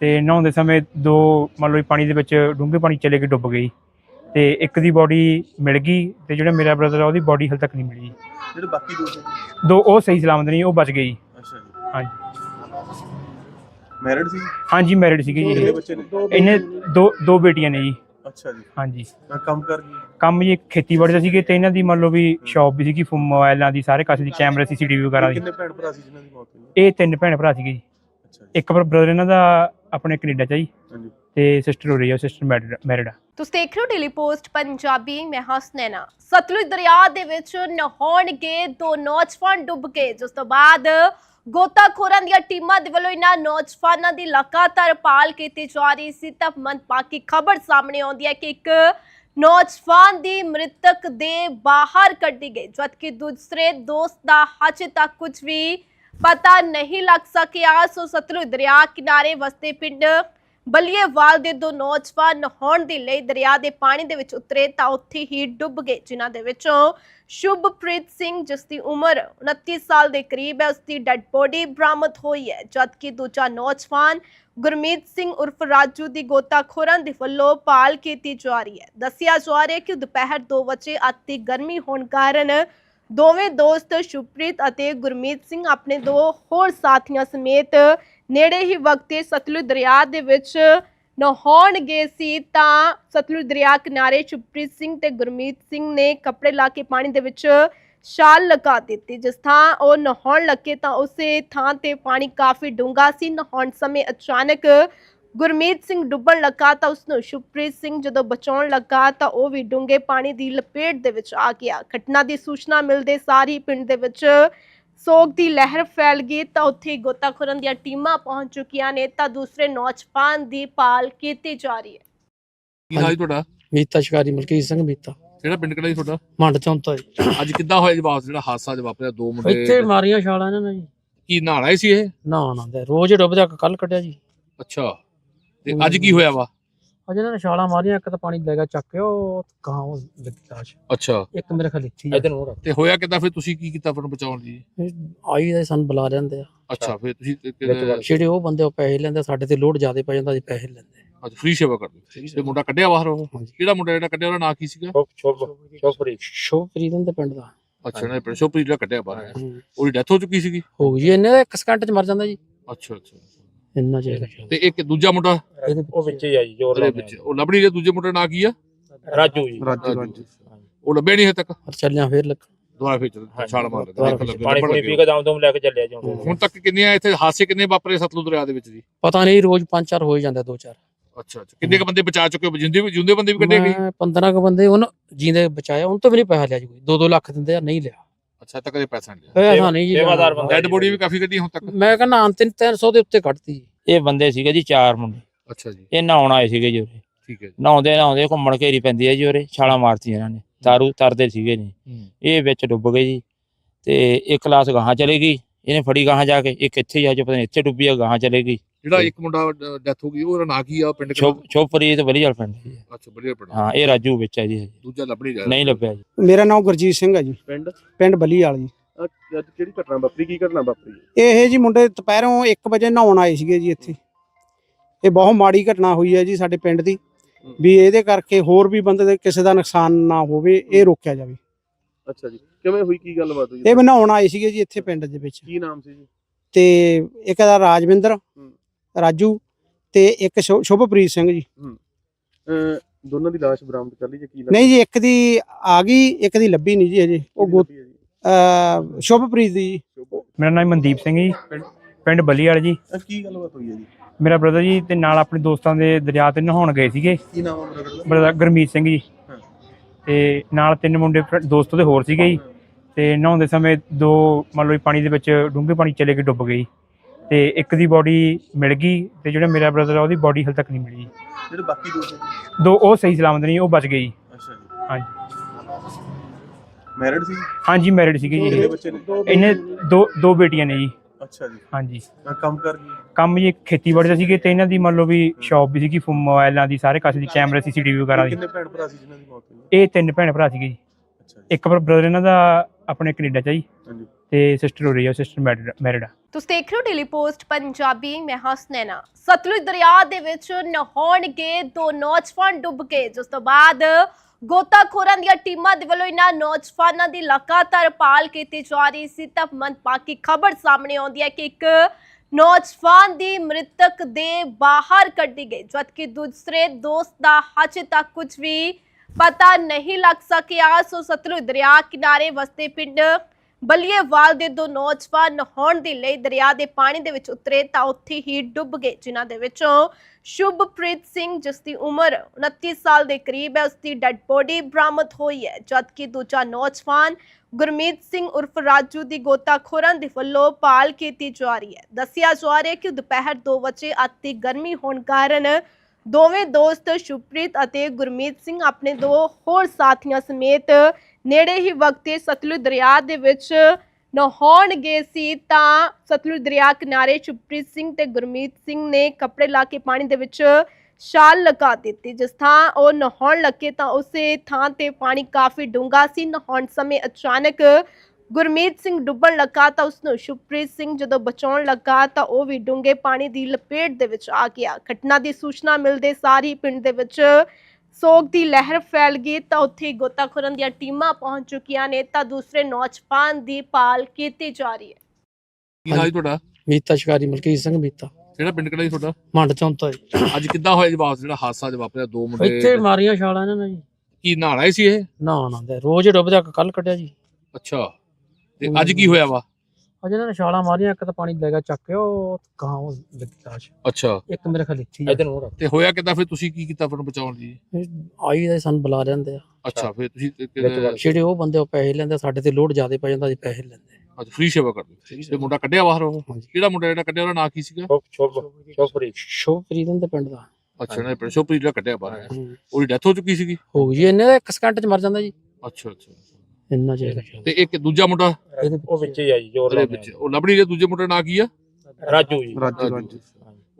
ਤੇ ਨਹਾਉਂਦੇ ਸਮੇਂ ਦੋ ਮੰਨ ਲਓ ਵੀ ਪਾਣੀ ਦੇ ਵਿੱਚ ਡੂੰਘੇ ਪਾਣੀ ਚਲੇ ਕੇ ਡੁੱਬ ਗਈ ਤੇ ਇੱਕ ਦੀ ਬਾਡੀ ਮਿਲ ਗਈ ਤੇ ਜਿਹੜਾ ਮੇਰਾ ਬ੍ਰਦਰ ਆ ਉਹਦੀ ਬਾਡੀ ਹਲ ਤੱਕ ਨਹੀਂ ਮਿਲੀ। ਜੀ। ਜਿਹੜੇ ਬਾਕੀ ਦੋ ਸੀ? ਦੋ ਉਹ ਸਹੀ ਸਲਾਮਤ ਨਹੀਂ ਉਹ ਬਚ ਅੱਛਾ ਜੀ। ਹਾਂਜੀ। ਮੈਰਿਡ ਸੀ? ਹਾਂਜੀ ਮੈਰਿਡ ਸੀਗੇ ਜੀ। ਕਿੰਨੇ ਇਹ। ਬੱਚੇ ਨੇ? ਇਹਨੇ ਦੋ ਦੋ ਬੇਟੀਆਂ ਨੇ ਜੀ। ਅੱਛਾ ਜੀ। ਹਾਂਜੀ। ਮੈਂ ਕੰਮ ਕਰ ਗਈ ਕੰਮ ਜੀ ਖੇਤੀਬਾੜੀ ਦਾ ਸੀਗੇ ਤੇ ਇਹਨਾਂ ਦੀ ਮੰਨ ਲਓ ਵੀ ਸ਼ਾਪ ਵੀ ਸੀਗੀ ਫੋ- ਮੋਬਾਈਲਾਂ ਦੀ ਸਾਰੇ ਕਾਸੇ ਦੀ ਕੈਮਰੇ ਸੀਸੀਟੀਵੀ ਵਗੈਰਾ ਦੀ। ਕਿੰਨੇ ਭੈਣ ਭਰਾ ਸੀ ਜਿਨ੍ਹਾਂ ਦੀ ਮੌਤ ਹੋਈ? ਇਹ ਤਿੰਨ ਭੈਣ ਭਰਾ ਸੀਗੇ ਜੀ। ਅੱਛਾ ਜੀ। ਇੱਕ ਬ੍ਰਦਰ ਇਹਨਾਂ ਦਾ ਆਪਣੇ ਕੈਨੇਡਾ ਚ ਆ ਜੀ। ਹਾਂਜੀ। ਤੇ ਸਿਸਟਰ ਹੋ ਰਹੀ ਹੈ ਸਿਸਟਰ ਮੈਰਿਡ ਆ। ਤੁਸੀਂ ਦੇਖ ਰਹੇ ਹੋ ਡੇਲੀ ਪੋਸਟ ਪੰਜਾਬੀ, ਮੈਂ ਹਸਨੈਨਾ ਸਤਲੁਜ ਦਰਿਆ ਦੇ ਵਿੱਚ ਨਹਾਉਣਗੇ ਦੋ ਨੌਜਵਾਨ ਡੁੱਬ ਗਏ ਜਿਸ ਤੋਂ ਬਾਅਦ ਗੋਤਾਖੋਰਾਂ ਦੀਆਂ ਟੀਮਾਂ ਦੇ ਵੱਲੋਂ ਇਹਨਾਂ ਨੌਜਵਾਨਾਂ ਦੀ ਲਗਾਤਾਰ ਭਾਲ ਕੀਤੀ ਜਾ ਰਹੀ ਸੀ। ਤਾਂ ਮੰਦਭਾਗੀ ਖਬਰ ਸਾਹਮਣੇ ਆਉਂਦੀ ਹੈ ਕਿ ਇੱਕ ਨੌਜਵਾਨ ਦੀ ਮ੍ਰਿਤਕ ਦੇ ਬਾਹਰ ਕੱਢੀ ਗਈ। ਜਦਕਿ ਦੂਸਰੇ ਦੋਸਤ ਦਾ ਹਜੇ ਤੱਕ ਕੁਝ ਵੀ ਪਤਾ ਨਹੀਂ ਲੱਗ ਸਕਿਆ। ਸੋ ਸਤਲੁਜ ਦਰਿਆ ਕਿਨਾਰੇ ਵਸਦੇ ਪਿੰਡ ਬਲੀਏਵਾਲ ਦੇ ਦੋ ਨੌਜਵਾਨ ਨਹਾਉਣ ਦੇ ਲਈ ਦਰਿਆ ਦੇ ਪਾਣੀ ਦੇ ਵਿੱਚ ਉਤਰੇ ਤਾਂ ਉੱਥੇ ਹੀ ਡੁੱਬ ਗਏ, ਜਿਨ੍ਹਾਂ ਦੇ ਵਿੱਚੋਂ ਸ਼ੁਭਪ੍ਰੀਤ ਸਿੰਘ, ਜਿਸ ਦੀ ਉਮਰ 29 ਸਾਲ ਦੇ ਕਰੀਬ ਹੈ, ਉਸ ਦੀ ਡੈੱਡ ਬੋਡੀ ਬਰਾਮਦ ਹੋਈ ਹੈ, ਜਦਕਿ ਦੂਜਾ ਨੌਜਵਾਨ ਗੁਰਮੀਤ ਸਿੰਘ ਉਰਫ ਰਾਜੂ ਦੀ ਗੋਤਾਖੋਰਾਂ ਦੇ ਵੱਲੋਂ ਭਾਲ ਕੀਤੀ ਜਾ ਰਹੀ ਹੈ। ਦੱਸਿਆ ਜਾ ਰਿਹਾ ਹੈ ਕਿ ਦੁਪਹਿਰ 2 ਵਜੇ ਅਤੀ ਗਰਮੀ ਹੋਣ ਕਾਰਨ ਦੋਵੇਂ ਦੋਸਤ ਸ਼ੁਭਪ੍ਰੀਤ ਅਤੇ ਗੁਰਮੀਤ ਸਿੰਘ ਆਪਣੇ ਦੋ ਹੋਰ ਸਾਥੀਆਂ ਸਮੇਤ ਨੇੜੇ ਹੀ ਵਗਦੇ ਸਤਲੁਜ ਦਰਿਆ ਦੇ ਵਿੱਚ ਨਹਾਉਣ ਗਏ ਸੀ, ਤਾਂ ਸਤਲੁਜ ਦਰਿਆ ਕਿਨਾਰੇ ਸ਼ੁਭਪ੍ਰੀਤ ਸਿੰਘ ਤੇ ਗੁਰਮੀਤ ਸਿੰਘ ਨੇ ਕੱਪੜੇ ਲਾ ਕੇ ਪਾਣੀ ਦੇ ਵਿੱਚ ਛਾਲ ਲਗਾ ਦਿੱਤੀ। ਜਿਸ ਥਾਂ ਉਹ ਨਹਾਉਣ ਲੱਗੇ ਤਾਂ ਉਸੇ ਥਾਂ ਤੇ ਪਾਣੀ ਕਾਫੀ ਡੂੰਘਾ ਸੀ। ਨਹਾਉਣ ਸਮੇਂ ਅਚਾਨਕ ਗੁਰਮੀਤ ਸਿੰਘ ਡੁੱਬਣ ਲੱਗਾ ਤਾਂ ਉਸ ਨੂੰ ਸ਼ੁਭਪ੍ਰੀਤ ਸਿੰਘ ਜਦੋਂ ਬਚਾਉਣ ਲੱਗਾ ਤਾਂ ਉਹ ਵੀ ਡੂੰਘੇ ਪਾਣੀ ਦੀ ਲਪੇਟ ਦੇ ਵਿੱਚ ਆ ਗਿਆ। ਘਟਨਾ ਦੀ ਸੂਚਨਾ ਮਿਲਦੇ ਸਾਰ ਹੀ ਪਿੰਡ ਦੇ ਵਿੱਚ ਸੋਗ ਦੀ ਲਹਿਰ ਫੈਲ ਗਈ ਤਾਂ ਉੱਥੇ ਗੋਤਾਖੋਰਾਂ ਦੀਆਂ ਟੀਮਾਂ ਪਹੁੰਚ ਚੁੱਕੀਆਂ ਨੇ ਤਾਂ ਦੂਸਰੇ ਨੌਜਵਾਨ ਦੀ ਭਾਲ ਕੀਤੀ ਜਾ ਰਹੀ ਹੈ। ਕੀ ਹਾਲ ਜੀ ਤੁਹਾਡਾ? ਮੀਤਾ ਸ਼ਿਕਾਰੀ ਮਲਕੀਤ ਸਿੰਘ ਮੀਤਾ। ਕਿਹੜਾ ਪਿੰਡ ਕਿਹੜਾ ਜੀ ਤੁਹਾਡਾ? ਮੰਡ ਚੌਂਤਾ ਜੀ। ਅੱਜ ਕਿੱਦਾਂ ਹੋਇਆ ਜਵਾਬ ਜਿਹੜਾ ਹਾਦਸਾ ਜਵਾਬ ਵਾਪਰਿਆ ਦੋ ਮੁੰਡੇ ਇੱਥੇ ਮਾਰੀਆਂ ਛਾਲਾਂ ਇਹਨਾਂ ਨੇ ਜੀ। ਕੀ ਨਹਾਣਾ ਹੀ ਸੀ ਇਹ? ਨਾ ਨਾ ਦੇ ਰੋਜ਼ ਡੁੱਬਦਾ ਕੱਲ ਕੱਢਿਆ ਜੀ। ਅੱਛਾ। ਤੇ ਅੱਜ ਕੀ ਹੋਇਆ ਵਾ? ਅੱਜ ਇਹਨਾਂ ਨੇ ਛਾਲਾਂ ਮਾਰੀਆਂ ਇੱਕ ਤਾਂ ਪਾਣੀ ਲੈ ਗਿਆ ਚੱਕ ਕੇ ਉਹ ਗਾਂ ਉਹ ਲੱਗੀ ਲਾਸ਼ ਅੱਛਾ। ਇੱਕ ਮੇਰੇ ਖਿਆਲ ਇੱਥੇ। ਇਧਰ ਨੂੰ ਤੇ ਹੋਇਆ ਕਿੱਦਾਂ? ਫਿਰ ਤੁਸੀਂ ਕੀ ਕੀਤਾ ਫਿਰ ਉਹਨੂੰ ਬਚਾਉਣ ਲਈ? ਆਈ ਦੇ ਸਾਨੂੰ ਬੁਲਾ ਲੈਂਦੇ ਆ। ਅੱਛਾ ਫਿਰ ਤੁਸੀਂ ਜਿਹੜੇ ਉਹ ਬੰਦੇ ਉਹ ਪੈਸੇ ਲੈਂਦੇ ਸਾਡੇ ਤੇ ਲੋਡ ਜ਼ਿਆਦਾ ਪੈ ਜਾਂਦਾ ਜੀ ਪੈਸੇ ਲੈਂਦੇ ਅੱਜ ਫ੍ਰੀ ਸੇਵਾ ਕਰਦੇ ਤੇ ਮੁੰਡਾ ਕੱਢਿਆ ਬਾਹਰ? ਉਹ। ਕਿਹੜਾ ਮੁੰਡਾ ਜਿਹੜਾ ਕੱਢਿਆ ਉਹਦਾ ਨਾਂ ਕੀ ਸੀਗਾ? ਸ਼ੋਭਰੀ। ਸ਼ੋਭਪ੍ਰੀਤ ਦੇ ਪਿੰਡ ਦਾ। ਅੱਛਾ ਨਾ ਪਿੰਡ ਸ਼ੋਪਰੀ ਜਿਹੜਾ ਕੱਢਿਆ ਬਾਹਰ। ਉਹਦੀ ਡੈਥ ਹੋ ਚੁੱਕੀ ਸੀਗੀ? ਹੋ ਗਈ ਦਾ ਇੱਕ ਸਕਿੰਟ ਚ ਮਰ ਜਾਂਦਾ ਜੀ। ਅੱਛਾ ਅੱਛਾ। ਇੰਨਾ ਚਿਰ ਤੇ ਇੱਕ ਦੂਜਾ ਮੁੰਡਾ? ਉਹ ਵਿੱਚ ਹੀ ਆ ਜੀ ਜੋਰ ਉਹਦੇ ਵਿੱਚ ਉਹ ਲੱਭਣੀ ਦੇ ਦੂਜੇ ਮੁੰਡੇ ਦਾ ਨਾਂ ਕੀ ਆ? ਰਾਜੂ ਜੀ। ਰਾਜੂ ਰਾਜੂ। ਉਹ ਲੱਭਿਆ ਨਹੀਂ ਹਜੇ ਤੱਕ? ਚੱਲਿਆ ਫੇਰ ਲੱਗ ਦੁਬਾਰਾ ਫਿਰ ਚੱਲ ਛਾਲ ਮਾਰ ਪਾਣੀ ਪੂਣੀ ਪੀ ਕੇ ਦਮ ਦਮ ਲੈ ਕੇ ਚੱਲਿਆ ਜੀ ਹੁਣ। ਤੱਕ ਕਿੰਨੀਆਂ ਇੱਥੇ? ਹਾਦਸੇ ਕਿੰਨੇ ਵਾਪਰੇ ਸਤਲੁਜ ਦਰਿਆ ਦੇ ਵਿੱਚ ਜੀ? ਪਤਾ ਨਹੀਂ ਰੋਜ਼ ਪੰਜ ਚਾਰ ਹੋ ਹੀ ਜਾਂਦੇ ਦੋ ਚਾਰ ਅੱਛਾ ਅੱਛਾ। ਕਿੰਨੇ ਕ ਬੰਦੇ ਬਚਾ ਚੁੱਕੇ ਹੋ? ਜਿੰਦੇ ਵੀ ਜਿੰਦੇ ਬੰਦੇ ਵੀ ਕੱਢੇ ਗਏ? ਮੈਂ 15 ਕ ਬੰਦੇ ਉਹਨ ਜੀਂਦੇ ਬਚਾਇਆ ਉਹਨਾਂ ਤੋਂ ਵੀ ਨਹੀਂ ਪੈਸਾ ਲਿਆ ਜੀ ਕੋਈ। 2-2 ਲੱਖ ਦਿੰਦੇ ਆ ਨਹੀਂ ਲਿਆ। ਅੱਛਾ ਤੱਕ ਕਦੇ ਪੈਸਾ ਨਹੀਂ ਲਿਆ। ਪੈਸਾ ਨਹੀਂ ਜੀ ਸੇਵਾਦਾਰ। ਬੰਦਾ। ਡੈਡ ਬੋਡੀ ਵੀ ਕਾਫੀ ਕੱਢੀ ਹੁਣ ਤੱਕ। ਮੈਂ ਕਹਿੰਦਾ ਅੰਤਿਮ 300 ਦੇ ਉੱਤੇ ਕੱਢਤੀ ਜੀ। ਇਹ ਬੰਦੇ ਸੀਗੇ ਜੀ ਚਾਰ ਮੁੰਡੇ। ਅੱਛਾ ਜੀ। ਇਹ ਨਹਾਉਣ ਆਏ ਸੀਗੇ ਜੀ ਉਰੇ। ਠੀਕ ਹੈ ਜੀ। ਨਹਾਉਂਦੇ ਨਹਾਉਂਦੇ ਘੁੰਮਣ ਘੇਰੀ ਪੈਂਦੀ ਹੈ ਜੀ ਉਰੇ ਛਾਲਾਂ ਮਾਰਤੀਆਂ ਇਹਨਾਂ ਨੇ। ਤਾਰੂ ਤਰਦੇ ਸੀਗੇ ਜੀ। ਇਹ ਵਿੱਚ ਡੁੱਬ ਗਏ ਜੀ। ਤੇ ਇੱਕ ਕਲਾਸ ਗਾਹਾਂ ਚਲੇ ਗਈ। ਇਹਨੇ ਫੜੀ ਗਾਹਾਂ ਜਾ ਕੇ। ਇੱਕ ਇੱਥੇ ਹੀ ਆ ਜੋ ਪਤਾ ਨਹੀਂ ਇੱਥੇ ਡੁੱਬੀ ਆ ਗਾਹਾਂ ਚਲੇ ਗਈ। ਜਿਹੜਾ ਇੱਕ ਮੁੰਡਾ ਡੈਥ ਹੋ ਗਈ ਉਹਦਾ ਨਾਂ ਕੀ ਆ ਪਿੰਡ ਕਿਹੜਾ? ਸ਼ੋਭਪ੍ਰੀਤ ਵਧੀਆ ਪਿੰਡ ਹੈ ਜੀ। ਅੱਛਾ ਬੜੀਆ ਪਿੰਡ। ਹਾਂ ਇਹ ਰਾਜੂ ਵਿੱਚ ਹੈ ਜੀ। ਦੂਜਾ ਲੱਭ ਨਹੀਂ ਰਿਹਾ। ਨਹੀਂ ਲੱਭਿਆ ਜੀ। ਮੇਰਾ ਨਾਮ ਗੁਰਜੀਤ ਸਿੰਘ ਹੈ ਜੀ। ਪਿੰਡ? ਪਿੰਡ ਬਲੀਵਾਲ ਜੀ। ਅੱਜ ਕਿਹੜੀ ਘਟਨਾ ਵਾਪਰੀ? ਕੀ ਘਟਨਾ ਵਾਪਰੀ? ਇਹ ਜੀ ਮੁੰਡੇ ਦੁਪਹਿਰੋਂ 1 ਵਜੇ ਨਹਾਉਣ ਆਏ ਸੀਗੇ ਜੀ ਇੱਥੇ। ਇਹ ਬਹੁਤ ਮਾੜੀ ਘਟਨਾ ਹੋਈ ਹੈ ਜੀ ਸਾਡੇ ਪਿੰਡ ਦੀ। ਵੀ ਇਹਦੇ ਕਰਕੇ ਹੋਰ ਵੀ ਬੰਦੇ ਦੇ ਕਿਸੇ ਦਾ ਨੁਕਸਾਨ ਨਾ ਹੋਵੇ ਇਹ ਰੋਕਿਆ ਜਾਵੇ। ਅੱਛਾ ਜੀ। ਕਿਵੇਂ ਹੋਈ? ਕੀ ਗੱਲਬਾਤ ਹੋਈ? ਇਹ ਨਹਾਉਣ ਆਏ ਸੀਗੇ ਜੀ ਇੱਥੇ ਪਿੰਡ ਦੇ ਵਿੱਚ। ਕੀ ਨਾਮ ਸੀ ਜੀ? ਤੇ ਇੱਕ ਦਾ ਰਾਜਵਿੰਦਰ ਰਾਜੂ ਤੇ ਇੱਕ ਸ਼ੁ- ਸ਼ੁਭਪ੍ਰੀਤ ਸਿੰਘ ਜੀ। ਅਹ ਦੋਨਾਂ ਦੀ ਲਾਸ਼ ਬਰਾਮਦ ਕਰ ਲਈ ਜੇ ਕੀ ਨਹੀਂ ਜੀ ਇੱਕ ਦੀ ਆ ਗਈ ਇੱਕ ਦੀ ਲੱਭੀ ਨਹੀਂ ਜੀ ਅਜੇ ਉਹ ਗੋ- ਅਹ ਸ਼ੁਭਪ੍ਰੀਤ ਦੀ ਜੀ। ਮੇਰਾ ਨਾਮ ਮਨਦੀਪ ਸਿੰਘ ਜੀ ਪਿੰਡ ਬਲੀਵਾਲ ਜੀ। ਕੀ ਗੱਲਬਾਤ ਹੋਈ ਹੈ ਜੀ? ਮੇਰਾ ਬ੍ਰਦਰ ਜੀ ਤੇ ਨਾਲ ਆਪਣੇ ਦੋਸਤਾਂ ਦੇ ਦਰਿਆ ਤੇ ਨਹਾਉਣ ਗਏ ਸੀਗੇ। ਕੀ ਨਾਮ ਹੈ ਬ੍ਰਦਰ ਬ੍ਰਦਰ ਗੁਰਮੀਤ ਸਿੰਘ ਜੀ। ਹਾਂ। ਤੇ ਨਾਲ ਤਿੰਨ ਮੁੰਡੇ ਫਰ- ਦੋਸਤ ਉਹਦੇ ਹੋਰ ਸੀਗੇ ਜੀ। ਤੇ ਨਹਾਉਂਦੇ ਸਮੇਂ ਦੋ ਮੰਨ ਲਓ ਜੀ ਪਾਣੀ ਦੇ ਵਿੱਚ ਡੂੰਘੇ ਪਾਣੀ ਚਲੇ ਕੇ ਡੁੱਬ ਗਏ ਜੀ। ਤੇ ਇੱਕ ਦੀ ਬਾਡੀ ਮਿਲ ਗਈ ਤੇ ਜਿਹੜਾ ਮੇਰਾ ਬ੍ਰਦਰ ਆ ਉਹਦੀ ਬਾਡੀ ਹਲ ਤੱਕ ਨਹੀਂ ਮਿਲੀ। ਜਿਹੜੇ ਬਾਕੀ ਦੋ ਸੀ? ਦੋ ਉਹ ਸਹੀ ਸਲਾਮਤ ਨਹੀਂ ਉਹ ਬਚ ਜੀ ਅੱਛਾ ਜੀ। ਹਾਂਜੀ। ਮੈਰਿਡ ਸੀ? ਹਾਂਜੀ ਮੈਰਿਡ ਸੀਗੇ ਜੀ। ਕਿੰਨੇ ਇਹ। ਬੱਚੇ ਨੇ? ਇਹਨੇ ਦੋ ਦੋ ਬੇਟੀਆਂ ਨੇ ਜੀ। ਅੱਛਾ ਜੀ। ਹਾਂਜੀ। ਕੰਮ ਕਰ ਗਈ ਕੰਮ ਜੀ ਖੇਤੀਬਾੜੀ ਦਾ ਸੀਗੇ ਤੇ ਇਹਨਾਂ ਦੀ ਮੰਨ ਲਓ ਵੀ ਸ਼ਾਪ ਵੀ ਸੀਗੀ ਫੋ- ਮੋਬਾਈਲਾਂ ਦੀ ਸਾਰੇ ਕਾਸੇ ਦੀ ਕੈਮਰੇ ਸੀਸੀਟੀਵੀ ਵਗੈਰਾ ਦੀ। ਕਿੰਨੇ ਭੈਣ ਭਰਾ ਸੀ ਜਿਨ੍ਹਾਂ ਦੀ ਮੌਤ ਹੋਈ? ਇਹ ਤਿੰਨ ਭੈਣ ਭਰਾ ਸੀਗੇ ਜੀ। ਅੱਛਾ ਜੀ। ਇੱਕ ਬ੍ਰਦਰ ਇਹਨਾਂ ਦਾ ਆਪਣੇ ਕੈਨੇਡਾ ਚ ਆ ਜੀ। ਹਾਂਜੀ। ਤੇ ਸਿਸਟਰ ਹੋ ਰਹੀ ਹੈ ਸਿਸਟਰ ਮੈਰਿਡ ਤੁਸੀਂ ਦੇਖ ਰਹੇ ਹੋ ਡੇਲੀ ਪੋਸਟ ਪੰਜਾਬੀ, ਮੈਂ ਹਾਂ ਸਤਲੁਜ ਦਰਿਆ ਦੇ ਵਿੱਚ ਨਹਾਉਣਗੇ ਦੋ ਨੌਜਵਾਨ ਡੁੱਬ ਗਏ। ਜਿਸ ਤੋਂ ਬਾਅਦ ਗੋਤਾਖੋਰਾਂ ਦੀਆਂ ਟੀਮਾਂ ਦੇ ਵੱਲੋਂ ਇਹਨਾਂ ਨੌਜਵਾਨਾਂ ਦੀ ਲਗਾਤਾਰ ਭਾਲ ਕੀਤੀ ਜਾ ਰਹੀ ਸੀ। ਤਾਂ ਮੰਦਭਾਗੀ ਖਬਰ ਸਾਹਮਣੇ ਆਉਂਦੀ ਹੈ ਕਿ ਇੱਕ ਨੌਜਵਾਨ ਦੀ ਮ੍ਰਿਤਕ ਦੇ ਬਾਹਰ ਕੱਢੀ ਗਈ, ਜਦਕਿ ਦੂਸਰੇ ਦੋਸਤ ਦਾ ਹਜੇ ਤੱਕ ਕੁਝ ਵੀ ਪਤਾ ਨਹੀਂ ਲੱਗ ਸਕਿਆ। ਸੋ ਸਤਲੁਜ ਦਰਿਆ ਕਿਨਾਰੇ ਵਸਦੇ ਪਿੰਡ ਬਲੀਏਵਾਲ ਦੇ ਦੋ ਨੌਜਵਾਨ ਨਹਾਉਣ ਦੇ ਲਈ ਦਰਿਆ ਦੇ ਪਾਣੀ ਦੇ ਵਿੱਚ ਉਤਰੇ ਤਾਂ ਉੱਥੇ ਹੀ ਡੁੱਬ ਗਏ, ਜਿਨ੍ਹਾਂ ਦੇ ਵਿੱਚੋਂ ਸ਼ੁਭਪ੍ਰੀਤ ਸਿੰਘ, ਜਿਸ ਦੀ ਉਮਰ 29 ਸਾਲ ਦੇ ਕਰੀਬ ਹੈ, ਉਸ ਦੀ ਡੈੱਡ ਬੋਡੀ ਬਰਾਮਦ ਹੋਈ ਹੈ, ਜਦਕਿ ਦੂਜਾ ਨੌਜਵਾਨ ਗੁਰਮੀਤ ਸਿੰਘ ਉਰਫ ਰਾਜੂ ਦੀ ਗੋਤਾਖੋਰਾਂ ਦੇ ਵੱਲੋਂ ਭਾਲ ਕੀਤੀ ਜਾ ਰਹੀ ਹੈ। ਦੱਸਿਆ ਜਾ ਰਿਹਾ ਹੈ ਕਿ ਦੁਪਹਿਰ 2 ਵਜੇ ਅਤੀ ਗਰਮੀ ਹੋਣ ਕਾਰਨ ਦੋਵੇਂ ਦੋਸਤ ਸ਼ੁਭਪ੍ਰੀਤ ਅਤੇ ਗੁਰਮੀਤ ਸਿੰਘ ਆਪਣੇ ਦੋ ਹੋਰ ਸਾਥੀਆਂ ਸਮੇਤ ਨੇੜੇ ਹੀ ਵਕਤੇ ਸਤਲੁਜ ਦਰਿਆ ਦੇ ਵਿੱਚ ਨਹਾਉਣ ਗਏ ਸੀ, ਤਾਂ ਸਤਲੁਜ ਦਰਿਆ ਕਿਨਾਰੇ ਸ਼ੁਭਪ੍ਰੀਤ ਸਿੰਘ ਤੇ ਗੁਰਮੀਤ ਸਿੰਘ ਨੇ ਕੱਪੜੇ ਲਾ ਕੇ ਪਾਣੀ ਦੇ ਵਿੱਚ ਛਾਲ ਲਗਾ ਦਿੱਤੀ। ਜਿਸ ਥਾਂ ਉਹ ਨਹਾਉਣ ਲੱਗੇ, ਤਾਂ ਉਸੇ ਥਾਂ ਤੇ ਪਾਣੀ ਕਾਫੀ ਡੂੰਘਾ ਸੀ। ਨਹਾਉਣ ਸਮੇਂ ਅਚਾਨਕ ਗੁਰਮੀਤ ਸਿੰਘ ਡੁੱਬਣ ਲੱਗਾ, ਤਾਂ ਉਸ ਨੂੰ ਸ਼ੁਭਪ੍ਰੀਤ ਸਿੰਘ ਜਦੋਂ ਬਚਾਉਣ ਲੱਗਾ, ਤਾਂ ਉਹ ਵੀ ਡੂੰਘੇ ਪਾਣੀ ਦੀ ਲਪੇਟ ਦੇ ਵਿੱਚ ਆ ਗਿਆ। ਘਟਨਾ ਦੀ ਸੂਚਨਾ ਮਿਲਦੇ ਸਾਰ ਹੀ ਪਿੰਡ ਦੇ ਵਿੱਚ ਸੋਗ ਦੀ ਲਹਿਰ ਫੈਲ ਗਈ ਤਾਂ ਉੱਥੇ ਗੋਤਾਖੋਰਾਂ ਦੀਆਂ ਟੀਮਾਂ ਪਹੁੰਚ ਚੁੱਕੀਆਂ ਨੇ ਤਾਂ ਦੂਸਰੇ ਨੌਜਵਾਨ ਦੀ ਭਾਲ ਕੀਤੀ ਜਾ ਰਹੀ ਹੈ। ਕੀ ਜੀ ਤੁਹਾਡਾ? ਮੀਤਾ ਸ਼ਿਕਾਰੀ ਮਲਕੀਤ ਸਿੰਘ ਮੀਤਾ। ਕਿਹੜਾ ਪਿੰਡ ਕਿਹੜਾ ਜੀ ਤੁਹਾਡਾ? ਮੰਡ ਚੌਂਤਾ ਜੀ ਅੱਜ ਕਿੱਦਾਂ ਹੋਇਆ ਜਵਾਬ? ਜਿਹੜਾ ਹਾਦਸਾ ਜਵਾਬ ਵਾਪਰਿਆ ਦੋ ਇੱਥੇ ਮੁੰਡੇ ਮਾਰੀਆਂ ਛਾਲਾਂ ਇਹਨਾਂ ਨੇ ਜੀ। ਕੀ ਨਹਾਣਾ ਹੀ ਸੀ ਇਹ? ਨਾ ਨਾ ਦੇ ਰੋਜ਼ ਡੁੱਬਦਾ ਕੱਲ ਕੱਢਿਆ ਜੀ। ਅੱਛਾ। ਤੇ ਅੱਜ ਕੀ ਹੋਇਆ ਵਾ? ਅੱਜ ਇਹਨਾਂ ਨੇ ਛਾਲਾਂ ਮਾਰੀਆਂ ਇੱਕ ਤਾਂ ਪਾਣੀ ਲੈ ਗਿਆ ਚੱਕ ਕੇ ਉਹ ਗਾਂ ਉਹ ਲੱਗੀ ਲਾਸ਼ ਅੱਛਾ। ਇੱਕ ਮੇਰੇ ਖਿਆਲ ਇੱਥੇ ਹੀ ਆ। ਇਧਰ ਨੂੰ ਰੱਖ ਤੇ ਹੋਇਆ ਕਿੱਦਾਂ? ਫਿਰ ਤੁਸੀਂ ਕੀ ਕੀਤਾ ਫਿਰ ਉਹਨੂੰ ਬਚਾਉਣ ਲਈ? ਇਹ ਆਈ ਦੇ ਸਾਨੂੰ ਬੁਲਾ ਲੈਂਦੇ ਆ। ਅੱਛਾ ਫਿਰ ਤੁਸੀਂ ਜਿਹੜੇ ਉਹ ਬੰਦੇ ਉਹ ਪੈਸੇ ਲੈਂਦੇ ਸਾਡੇ ਤੇ ਲੋਡ ਜ਼ਿਆਦਾ ਪੈ ਜਾਂਦਾ ਜੀ ਪੈਸੇ ਲੈਂਦੇ। ਅੱਜ ਫ੍ਰੀ ਸੇਵਾ ਕਰਦੇ। ਤੇ ਮੁੰਡਾ ਕੱਢਿਆ ਬਾਹਰ? ਉਹ ਹਾਂਜੀ। ਕਿਹੜਾ ਮੁੰਡਾ ਜਿਹੜਾ ਕੱਢਿਆ ਉਹਦਾ ਨਾਂ ਕੀ ਸੀਗਾ? ਸ਼ੋਭ ਸ਼ੋਭ ਸ਼ੋਭਪ੍ਰੀਤ। ਸ਼ੋਭਪ੍ਰੀਤ ਦੇ ਪਿੰਡ ਦਾ। ਅੱਛਾ ਨਾ ਸ਼ੋਪਰੀ ਦਾ ਕੱਢਿਆ ਬਾਹਰ। ਹੂੰ। ਉਹਦੀ ਡੈਥ ਹੋ ਚੁੱਕੀ ਸੀਗੀ? ਹੋ ਗਈ ਜੀ ਇੰਨੇ ਦਾ ਇੱਕ ਸਕਿੰਟ ਚ ਮਰ ਜਾਂਦਾ ਜੀ। ਅੱਛਾ ਅੱਛਾ। ਇੰਨਾ ਚਿਰ ਤੇ ਇੱਕ ਦੂਜਾ ਮੁੰਡਾ? ਉਹ ਵਿੱਚ ਹੀ ਆ ਜੀ ਜੋਰ ਉਹਦੇ ਵਿੱਚ ਉਹ ਲੱਭਣੀ ਦੇ ਦੂਜੇ ਮੁੰਡੇ ਦਾ ਨਾਂ ਕੀ ਆ। ਰਾਜੂ ਜੀ। ਰਾਜੂ ਰਾਜੂ।